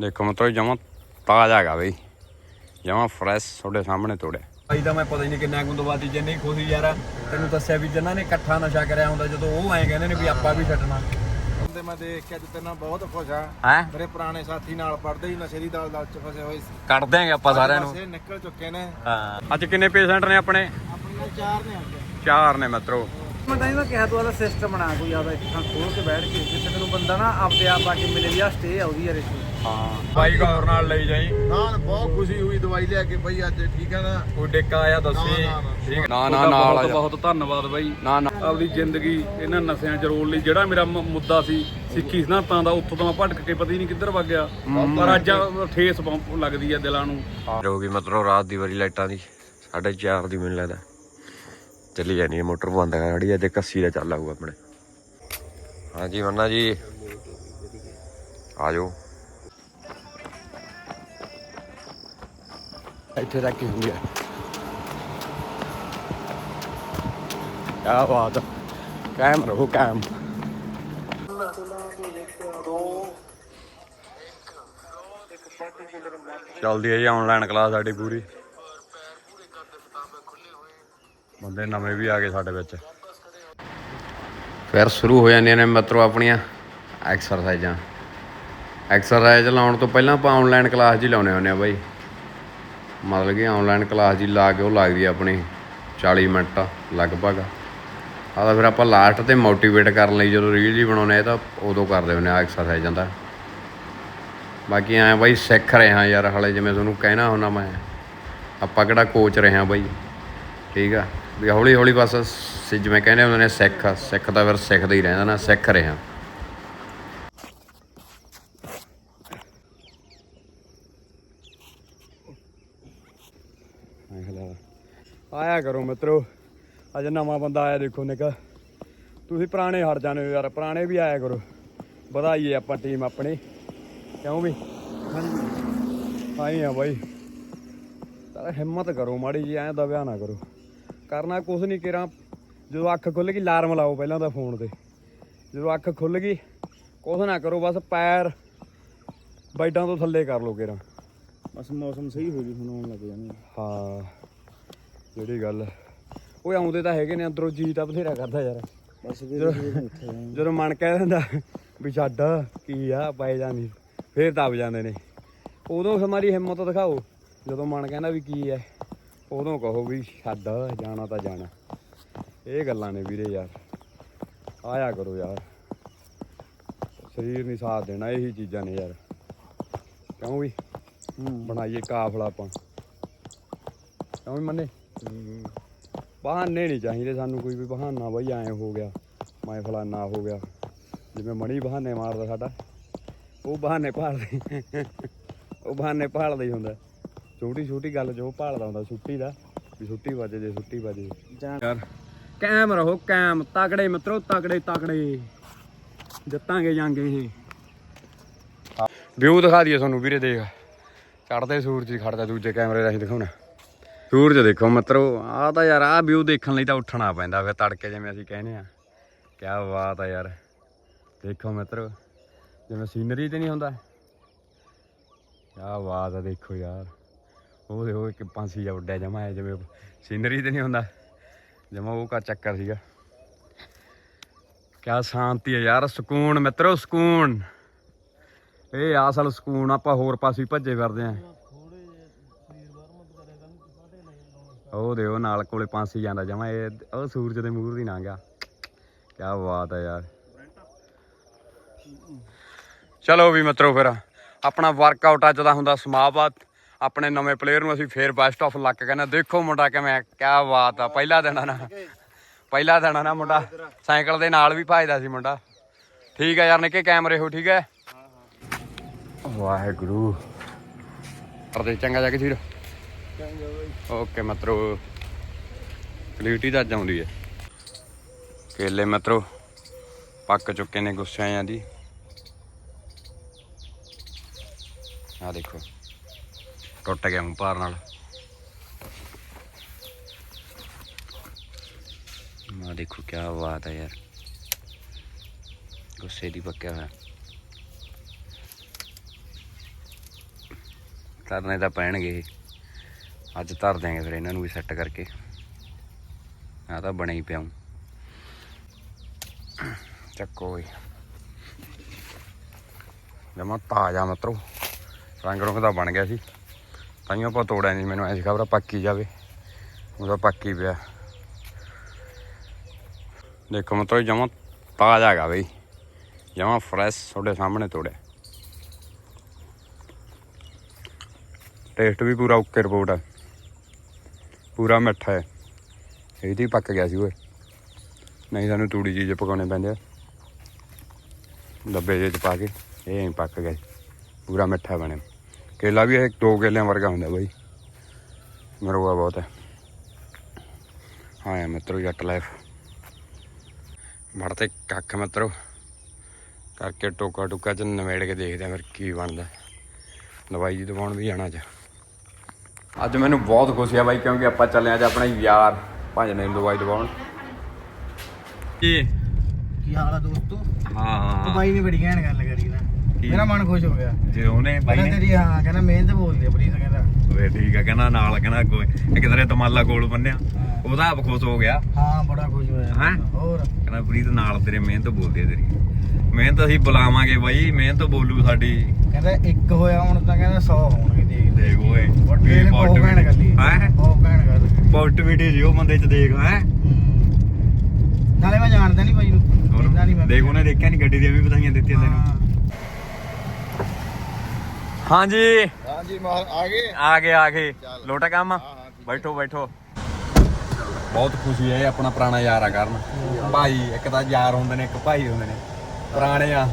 ਦੇਖੋ ਮਤਲਬ ਜਮਾ ਤਾਜ਼ਾ ਹੈਗਾ ਬਈ। ਜਮਾ ਫਰੈਸ਼ ਤੁਹਾਡੇ ਸਾਹਮਣੇ ਤੋੜਿਆ। ਭਾਈ ਤਾਂ ਮੈਂ ਪਤਾ ਹੀ ਨਹੀਂ ਕਿੰਨਾ ਬਾਅਦ ਜਿੰਨੀ ਖੁਸ਼ੀ ਯਾਰ ਤੈਨੂੰ ਦੱਸਿਆ ਵੀ ਜਿਨ੍ਹਾਂ ਨੇ ਇਕੱਠਾ ਨਸ਼ਾ ਕਰਿਆ ਹੁੰਦਾ ਜਦੋਂ ਉਹ ਐਂ ਕਹਿੰਦੇ ਨੇ ਵੀ ਆਪਾਂ ਵੀ ਛੱਡਣਾ। ਤੇ ਮੈਂ ਦੇਖ ਕੇ ਅੱਜ ਤੇਰੇ ਨਾਲ ਬਹੁਤ ਖੁਸ਼ ਆ। ਹੈ? ਮੇਰੇ ਪੁਰਾਣੇ ਸਾਥੀ ਨਾਲ ਪੜਦੇ ਹੀ ਨਸ਼ੇ ਦੀ ਦਲ ਦਲ ਚ ਫਸੇ ਹੋਏ ਸੀ। ਕੱਢ ਦਿਆਂਗੇ ਆਪਾਂ ਸਾਰਿਆਂ ਨੂੰ। ਨਿਕਲ ਚੁੱਕੇ ਨੇ। ਹਾਂ। ਅੱਜ ਕਿੰਨੇ ਪੇਸ਼ੈਂਟ ਨੇ ਆਪਣੇ? ਆਪਣੇ ਚਾਰ ਨੇ ਅੱਜ। ਚਾਰ ਨੇ ਮਿੱਤਰੋ। ਮੈਂ ਤਾਂ ਇਹਦਾ ਕਿਹਾ ਤੂੰ ਆਦਾ ਸਿਸਟਮ ਬਣਾ ਕੋਈ ਆਦਾ ਇੱਕ ਥਾਂ ਖੋਲ ਕੇ ਬੈਠ ਕੇ ਜਿੱਥੇ ਤੈਨੂੰ ਬੰਦਾ ਨਾ ਆਪਦੇ ਆਪ ਆ ਕੇ ਮਿਲੇ ਵੀ ਆ ਸਟੇ ਆਉਦੀ ਯਾਰ ਇਸ ਹਾਂ। ਬਾਈ ਗੌਰ ਨਾਲ ਲਈ ਜਾਈ। ਨਾ ਬਹੁਤ ਖੁਸ਼ੀ ਹੋਈ ਦਵਾਈ ਲਿਆ ਕੇ ਬਈ ਅੱਜ ਠੀਕ ਹੈ ਨਾ? ਕੋਈ ਡਿੱਕਾ ਆਇਆ ਦੱਸੀ। ਨਾ, ਨਾ, ਠੀਕ ਨਾ ਨਾ ਨਾਲ ਆ ਬਹੁਤ ਜਾ। ਬਹੁਤ ਧੰਨਵਾਦ ਬਾਈ। ਨਾ ਨਾ। ਆਪਦੀ ਜ਼ਿੰਦਗੀ ਇਹਨਾਂ ਨਸ਼ਿਆਂ ਚ ਰੋਲ ਲਈ। ਜਿਹੜਾ ਮੇਰਾ ਮੁੱਦਾ ਸੀ ਸਿੱਖੀ ਸਿਧਾਂਤਾਂ ਦਾ ਉੱਥੋਂ ਤੋਂ ਮੈਂ ਭਟਕ ਕੇ ਪਤਾ ਹੀ ਨਹੀਂ ਕਿੱਧਰ ਵਗ ਗਿਆ। ਪਰ ਅੱਜ ਠੇਸ ਲੱਗਦੀ ਆ ਦਿਲਾਂ ਨੂੰ। ਮਤਲਬ ਰਾਤ ਦੀ ਵਾਰੀ ਲਾਈਟਾਂ ਦੀ 4:30 ਦੀ ਮੈਨੂੰ ਲੱਗਦਾ। ਚੱਲੀ ਜਾਣੀ ਹੈ ਮੋਟਰ ਬੰਦ ਕਰ ਖੜੀ ਅੱਜ ਕੱਸੀ ਦਾ ਚੱਲ ਆਊ ਆਪਣੇ। ਹਾਂਜੀ ਮੰਨਾ ਜੀ। ਆਜੋ। ਇੱਥੇ ਹੀ ਹੁੰਦੀ ਹੈ। ਕਿਆ ਬਾਤ ਹੈ। ਕਾਇਮ ਰਹੋ ਕਾਇਮ। ਚੱਲਦੀ ਹੈ ਜੀ ਆਨਲਾਈਨ ਕਲਾਸ ਸਾਡੀ ਪੂਰੀ। ਬੰਦੇ ਨਵੇਂ ਵੀ ਆ ਗਏ ਸਾਡੇ ਵਿੱਚ। ਫਿਰ ਸ਼ੁਰੂ ਹੋ ਜਾਂਦੀਆਂ ਨੇ ਮਿੱਤਰੋ ਆਪਣੀਆਂ ਐਕਸਰਸਾਈਜ਼ਾਂ। ਐਕਸਰਸਾਈਜ਼ ਲਾਉਣ ਤੋਂ ਪਹਿਲਾਂ ਆਪਾਂ ਆਨਲਾਈਨ ਕਲਾਸ ਜੀ ਲਾਉਨੇ ਹੁੰਦੇ ਆ ਬਾਈ। ਮਤਲਬ ਕਿ ਆਨਲਾਈਨ ਕਲਾਸ ਜੀ ਲਾ ਕੇ ਉਹ ਲੱਗਦੀ ਆਪਣੀ 40 ਮਿੰਟ ਲਗਭਗ। ਆਹ ਤਾਂ ਫਿਰ ਆਪਾਂ ਲਾਸਟ ਤੇ ਮੋਟੀਵੇਟ ਕਰਨ ਲਈ ਜਦੋਂ ਰੀਲ ਜੀ ਬਣਾਉਨੇ ਆ ਤਾਂ ਉਦੋਂ ਕਰਦੇ ਹੁੰਦੇ ਆ ਐਕਸਰਸਾਈਜ਼ਾਂ ਦਾ। ਬਾਕੀ ਐ ਬਾਈ ਸਿੱਖ ਰਹੇ ਹਾਂ ਯਾਰ, ਹਲੇ ਜਿਵੇਂ ਤੁਹਾਨੂੰ ਕਹਿਣਾ ਹੁੰਦਾ ਮੈਂ। ਆਪਾਂ ਕਿਹੜਾ ਕੋਚ ਰਹੇ ਹਾਂ ਬਾਈ। ਠੀਕ ਆ। ਵੀ ਹੌਲੀ ਹੌਲੀ ਬਸ ਸ- ਜਿਵੇਂ ਕਹਿੰਦੇ ਹੁੰਦੇ ਨੇ ਸਿੱਖ ਸਿੱਖ ਤਾਂ ਫਿਰ ਸਿੱਖਦਾ ਹੀ ਰਹਿੰਦਾ ਨਾ ਸਿੱਖ ਰਿਹਾ। ਆਇਆ ਕਰੋ ਮਿੱਤਰੋ ਅੱਜ ਨਵਾਂ ਬੰਦਾ ਆਇਆ ਦੇਖੋ ਨਿਕਾ। ਤੁਸੀਂ ਪੁਰਾਣੇ ਹਟ ਜਾਣੇ ਹੋ ਯਾਰ ਪੁਰਾਣੇ ਵੀ ਆਇਆ ਕਰੋ। ਵਧਾਈਏ ਆਪਾਂ ਟੀਮ ਆਪਣੀ। ਕਿਉਂ ਵੀ? ਆਈ ਆ ਬਾਈ। ਤਾਂ ਹਿੰਮਤ ਕਰੋ ਮਾੜੀ ਜੀ ਐਂ ਦਬਿਆ ਨਾ ਕਰੋ। ਕਰਨਾ ਕੁਛ ਨਹੀਂ ਕਿਰਾਂ। ਜਦੋਂ ਅੱਖ ਖੁੱਲ ਗਈ ਅਲਾਰਮ ਲਾਓ ਪਹਿਲਾਂ ਤਾਂ ਫੋਨ ਤੇ। ਜਦੋਂ ਅੱਖ ਖੁੱਲ ਗਈ ਕੁਛ ਨਾ ਕਰੋ ਬਸ ਪੈਰ ਬਾਈਡਾਂ ਤੋਂ ਥੱਲੇ ਕਰ ਲਓ ਕਿਰਾਂ। ਬਸ ਮੌਸਮ ਸਹੀ ਹੋ ਜੂ ਹੁਣ ਆਉਣ ਲੱਗ ਜਾਣੇ ਹਾਂ ਜਿਹੜੀ ਗੱਲ। ਉਹ ਆਉਂਦੇ ਤਾਂ ਹੈਗੇ ਨੇ ਅੰਦਰੋਂ ਜੀ ਤਾਂ ਬਥੇਰਾ ਕਰਦਾ ਯਾਰ। ਬਸ ਜਦੋਂ- ਮਨ ਕਹਿ ਦਿੰਦਾ ਵੀ ਛੱਡ ਕੀ ਆ ਪੈ ਜਾਂਦੀ। ਫੇਰ ਦਬ ਜਾਂਦੇ ਨੇ। ਉਦੋਂ ਹਮਾਰੀ ਹਿੰਮਤ ਦਿਖਾਓ ਜਦੋਂ ਮਨ ਕਹਿੰਦਾ ਵੀ ਕੀ ਹੈ ਉਦੋਂ ਕਹੋ ਵੀ ਛੱਡ ਜਾਣਾ ਤਾਂ ਜਾਣਾ। ਇਹ ਗੱਲਾਂ ਨੇ ਵੀਰੇ ਯਾਰ। ਆਇਆ ਕਰੋ ਯਾਰ। ਸਰੀਰ ਨਹੀਂ ਸਾਥ ਦੇਣਾ ਇਹੀ ਚੀਜ਼ਾਂ ਨੇ ਯਾਰ। ਕਿਉਂ ਵੀ? ਬਣਾਈਏ ਕਾਫਲਾ ਆਪਾਂ। ਕਿਉਂ ਵੀ ਮੰਨੇ? ਬਹਾਨੇ ਨਹੀਂ ਚਾਹੀਦੇ ਸਾਨੂੰ ਕੋਈ ਵੀ ਬਹਾਨਾ ਬਈ ਐਂ ਹੋ ਗਿਆ ਮੈਂ ਫਲਾਨਾ ਹੋ ਗਿਆ। ਜਿਵੇਂ ਮਣੀ ਬਹਾਨੇ ਮਾਰਦਾ ਸਾਡਾ ਉਹ ਬਹਾਨੇ ਭਾਲਦੇ ਉਹ ਬਹਾਨੇ ਭਾਲਦਾ ਹੀ ਹੁੰਦਾ। ਛੋਟੀ ਛੋਟੀ ਗੱਲ ਜੋ ਭਾਲਦਾ ਹੁੰਦਾ ਛੁੱਟੀ ਦਾ ਵੀ ਛੁੱਟੀ ਵੱਜ ਜੇ ਛੁੱਟੀ ਵੱਜ ਜੇ। ਯਾਰ ਕਾਇਮ ਰਹੋ ਕਾਇਮ ਤਕੜੇ ਮਿੱਤਰੋ ਤਕੜੇ ਤਕੜੇ। ਜਿੱਤਾਂਗੇ ਜਾਂਗੇ ਇਹ। ਵਿਊ ਦਿਖਾ ਦਈਏ ਤੁਹਾਨੂੰ ਵੀਰੇ ਦੇਖ। ਚੜਦੇ ਸੂਰਜ ਹੀ ਖੜਦਾ ਦੂਜੇ ਕੈਮਰੇ ਰਾਹੀਂ ਦਿਖਾਉਣਾ। ਸੂਰਜ ਦੇਖੋ ਮਿੱਤਰੋ ਆਹ ਤਾਂ ਯਾਰ ਆਹ ਵਿਊ ਦੇਖਣ ਲਈ ਤਾਂ ਉੱਠਣਾ ਪੈਂਦਾ ਫਿਰ ਤੜਕੇ ਜਿਵੇਂ ਅਸੀਂ ਕਹਿੰਦੇ ਆ ਕੀ ਬਾਤ ਆ ਯਾਰ। ਦੇਖੋ ਮਿੱਤਰੋ ਜਿਵੇਂ ਸੀਨਰੀ ਤੇ ਨਹੀਂ ਹੁੰਦਾ। ਕੀ ਬਾਤ ਆ ਦੇਖੋ ਯਾਰ। ਉਹ ਦੇਖੋ ਇੱਕ ਪੰਛੀ ਜਿਹਾ ਉੱਡਿਆ ਜਮਾ ਹੈ, ਜਿਵੇਂ ਸੀਨਰੀ ਤੇ ਨਹੀਂ ਹੁੰਦਾ। ਜਮਾ ਉਹ ਕਾ ਚੱਕਰ ਸੀਗਾ। ਕਿਆ ਸ਼ਾਂਤੀ ਹੈ ਯਾਰ, ਸਕੂਨ ਮਿੱਤਰੋ, ਸਕੂਨ। ਇਹ ਅਸਲ ਸਕੂਨ, ਆਪਾਂ ਹੋਰ ਪਾਸੇ ਭੱਜੇ ਫਿਰਦੇ ਆਂ ਉਹ ਦੇ ਉਹ ਨਾਲ ਕੋਲੇ ਪਾਂਸੀ ਜਾਂਦਾ ਜਮਾ ਇਹ ਉਹ ਸੂਰਜ ਦੇ ਮੂਹਰ ਦੀ ਲੰਘ ਗਿਆ ਕੀ ਬਾਤ ਹੈ ਯਾਰ। ਚਲੋ ਵੀ ਮਿੱਤਰੋ ਫਿਰ, ਆਪਣਾ ਵਰਕਆਊਟ ਅੱਜ ਦਾ ਹੁੰਦਾ ਸਮਾਪਤ। ਆਪਣੇ ਨਵੇਂ ਪਲੇਅਰ ਨੂੰ ਅਸੀਂ ਫੇਰ ਬੈਸਟ ਆਫ ਲੱਕ ਕਹਿੰਦੇ ਦੇਖੋ ਮੁੰਡਾ ਕਿਵੇਂ ਕੀ ਬਾਤ ਆ। ਪਹਿਲਾ ਦਿਨ ਨਾ, ਪਹਿਲਾ ਦਿਨ ਨਾ ਮੁੰਡਾ। ਸਾਈਕਲ ਦੇ ਨਾਲ ਵੀ ਭਜਦਾ ਸੀ ਮੁੰਡਾ। ਠੀਕ ਹੈ ਯਾਰ, ਨਿੱਕੇ ਕੈਮਰੇ ਹੋ, ਠੀਕ ਹੈ ਵਾਹਿਗੁਰੂ। ਕਰਦੇ ਚੰਗਾ ਜਾ ਕੇ ਵੀਰ ਓਕੇ ਮਿੱਤਰੋ। ਕਲੀਟੀ ਤਾਂ ਅੱਜ ਆਉਂਦੀ ਹੈ। ਕੇਲੇ ਮਿੱਤਰੋ, ਪੱਕ ਚੁੱਕੇ ਨੇ ਗੁੱਸਿਆਂ ਦੀ। ਆ ਦੇਖੋ। ਟੁੱਟ ਗਿਆ ਮੂੰਹ ਭਾਰ ਨਾਲ। ਆ ਦੇਖੋ ਕੀ ਬਾਤ ਹੈ ਯਾਰ। ਗੁੱਸੇ ਦੀ ਪੱਕਿਆ ਹੋਇਆ। ਧਰਨੇ ਤਾਂ ਪੈਣਗੇ। ਅੱਜ ਧਰ ਦਿਆਂਗੇ ਫਿਰ ਇਹਨਾਂ ਨੂੰ ਵੀ ਸੈੱਟ ਕਰਕੇ। ਆ ਤਾਂ ਬਣੇ ਹੀ ਪਿਆ ਚੱਕੋ ਓਏ ਜਮਾ ਤਾਜ਼ਾ ਮਤਰੋ। ਰੰਗ ਰੁੰਗ ਦਾ ਬਣ ਗਿਆ ਸੀ। ਤਾਈਓ ਆਪਾਂ ਤੋੜਿਆ ਨਹੀਂ ਮੈਨੂੰ ਐਸੀ ਖਬਰ ਪੱਕੀ ਜਾਵੇ। ਉਹਦਾ ਪੱਕੀ ਪਿਆ। ਦੇਖੋ ਮਤਲਬ ਜਮਾ ਤਾਜ਼ਾ ਹੈਗਾ ਬਈ। ਜਮਾ ਫਰੈਸ਼ ਤੁਹਾਡੇ ਸਾਹਮਣੇ ਤੋੜਿਆ। ਟੇਸਟ ਵੀ ਪੂਰਾ ਓਕੇ ਰਿਪੋਰਟ ਹੈ ਪੂਰਾ ਮਿੱਠਾ ਹੈ। ਇਹ ਦੀ ਪੱਕ ਗਿਆ ਸੀ ਓਏ। ਨਹੀਂ ਸਾਨੂੰ ਤੂੜੀ ਚੀਜ਼ ਪਕਾਉਣੇ ਪੈਂਦੇ ਆ। ਡੱਬੇ ਜਿਹੇ ਚ ਪਾ ਕੇ, ਇਹ ਐਂ ਪੱਕ ਗਿਆ ਸੀ। ਪੂਰਾ ਮਿੱਠਾ ਬਣਿਆ। ਕੇਲਾ ਵੀ ਇਹ ਦੋ ਕੇਲਿਆਂ ਵਰਗਾ ਹੁੰਦਾ ਬਾਈ। ਮਰੂਆ ਬਹੁਤ ਹੈ। ਹਾਂ ਮਿੱਤਰੋ ਜੱਟ ਲਾਈਫ ਵੜਤੇ ਕੱਖ ਮਿੱਤਰੋ। ਕਰਕੇ ਟੋਕਾ ਟੁਕਾ ਚ ਨਵੇੜ ਕੇ ਦੇਖਦੇ ਆ ਫਿਰ ਕੀ ਬਣਦਾ। ਦਵਾਈ ਜੀ ਦਵਾਉਣ ਵੀ ਜਾਣਾ ਅੱਜ। ਅੱਜ ਮੈਨੂੰ ਬਹੁਤ ਖੁਸ਼ੀ ਆ ਬਾਈ ਕਿਉਂਕਿ ਆਪਾਂ ਚੱਲੇ ਅੱਜ ਆਪਣੇ ਯਾਰ ਭਾਂਜ ਨੇ ਦਵਾਈ ਦਵਾਉਣ। ਕੀ ਕੀ ਹਾਲ ਆ ਦੋਸਤੋ? ਹਾਂ। ਤੂੰ ਬਾਈ ਨੇ ਬੜੀ ਘੈਂਟ ਗੱਲ ਕਰੀ ਨਾ ਮੇਰਾ ਮਨ ਖੁਸ਼ ਹੋ ਗਿਆ। ਜੇ ਉਹਨੇ ਬਾਈ ਕਹਿੰਦਾ ਨੇ ਤੇਰੀ ਹਾਂ ਕਹਿੰਦਾ ਮਿਹਨਤ ਬੋਲਦੀ ਆ ਪ੍ਰੀਤ ਕਹਿੰਦਾ। ਵੇ ਠੀਕ ਆ ਕਹਿੰਦਾ ਨਾਲ ਕਹਿੰਦਾ ਕੋਈ ਇੱਕ ਤੇਰੇ ਦਮਾਲਾ ਕੋਲ ਬੰਨਿਆ। ਉਹਦਾ ਆਪ ਖੁਸ਼ ਹੋ ਗਿਆ। ਹਾਂ ਬੜਾ ਖੁਸ਼ ਹੋਇਆ। ਹੈਂ? ਹੋਰ? ਕਹਿੰਦਾ ਪ੍ਰੀਤ ਨਾਲ ਤੇਰੇ ਮਿਹਨਤ ਬੋਲਦੀ ਆ ਤੇਰੀ। ਮਿਹਨਤ ਅਸੀਂ ਬੁਲਾਵਾਂਗੇ ਬਾਈ ਮਿਹਨਤ ਬੋਲੂ ਸਾਡੀ। ਕਹਿੰਦਾ ਇੱਕ ਹੋਇਆ ਹੁਣ ਤਾਂ ਕਹਿੰਦਾ 100 ਹੋਣਗੇ ਦੇਖ ਦੇਖ ਓਏ ਵੱਡੇ ਨੇ ਬਹੁਤ ਘੈਂਟ ਗੱਲ ਹੀ ਹੈ? ਬਹੁਤ ਘੈਂਟ ਗੱਲ। ਪੋਜ਼ਿਟਿਵਿਟੀ ਜੀ ਉਹ ਬੰਦੇ ਚ ਦੇਖ ਹੈ? ਹੂੰ। ਨਾਲੇ ਮੈਂ ਜਾਣਦਾ ਨਹੀਂ ਬਾਈ ਨੂੰ। ਮੈਂ ਦੇਖ ਉਹਨੇ ਦੇਖਿਆ ਨਹੀਂ ਗੱਡੀ ਦੀਆਂ ਵੀ ਵਧਾਈਆਂ ਦਿੱਤੀਆਂ ਤੈਨੂੰ। ਹਾਂ। ਹਾਂਜੀ। ਹਾਂਜੀ ਮਾਰ ਆ ਗਏ? ਆ ਗਏ ਆ ਗਏ। ਲੋਟਾ ਕੰਮ? ਬੈਠੋ ਬੈਠੋ। ਬਹੁਤ ਖੁਸ਼ੀ ਹੈ ਇਹ ਆਪਣਾ ਪੁਰਾਣਾ ਯਾਰ ਆ ਕਰਨ। ਭਾਈ ਇੱਕ ਤਾਂ ਯਾਰ ਹੁੰਦੇ ਨੇ ਇੱਕ ਭਾਈ ਹੁੰਦੇ ਨੇ। ਪੁਰਾਣੇ ਆ।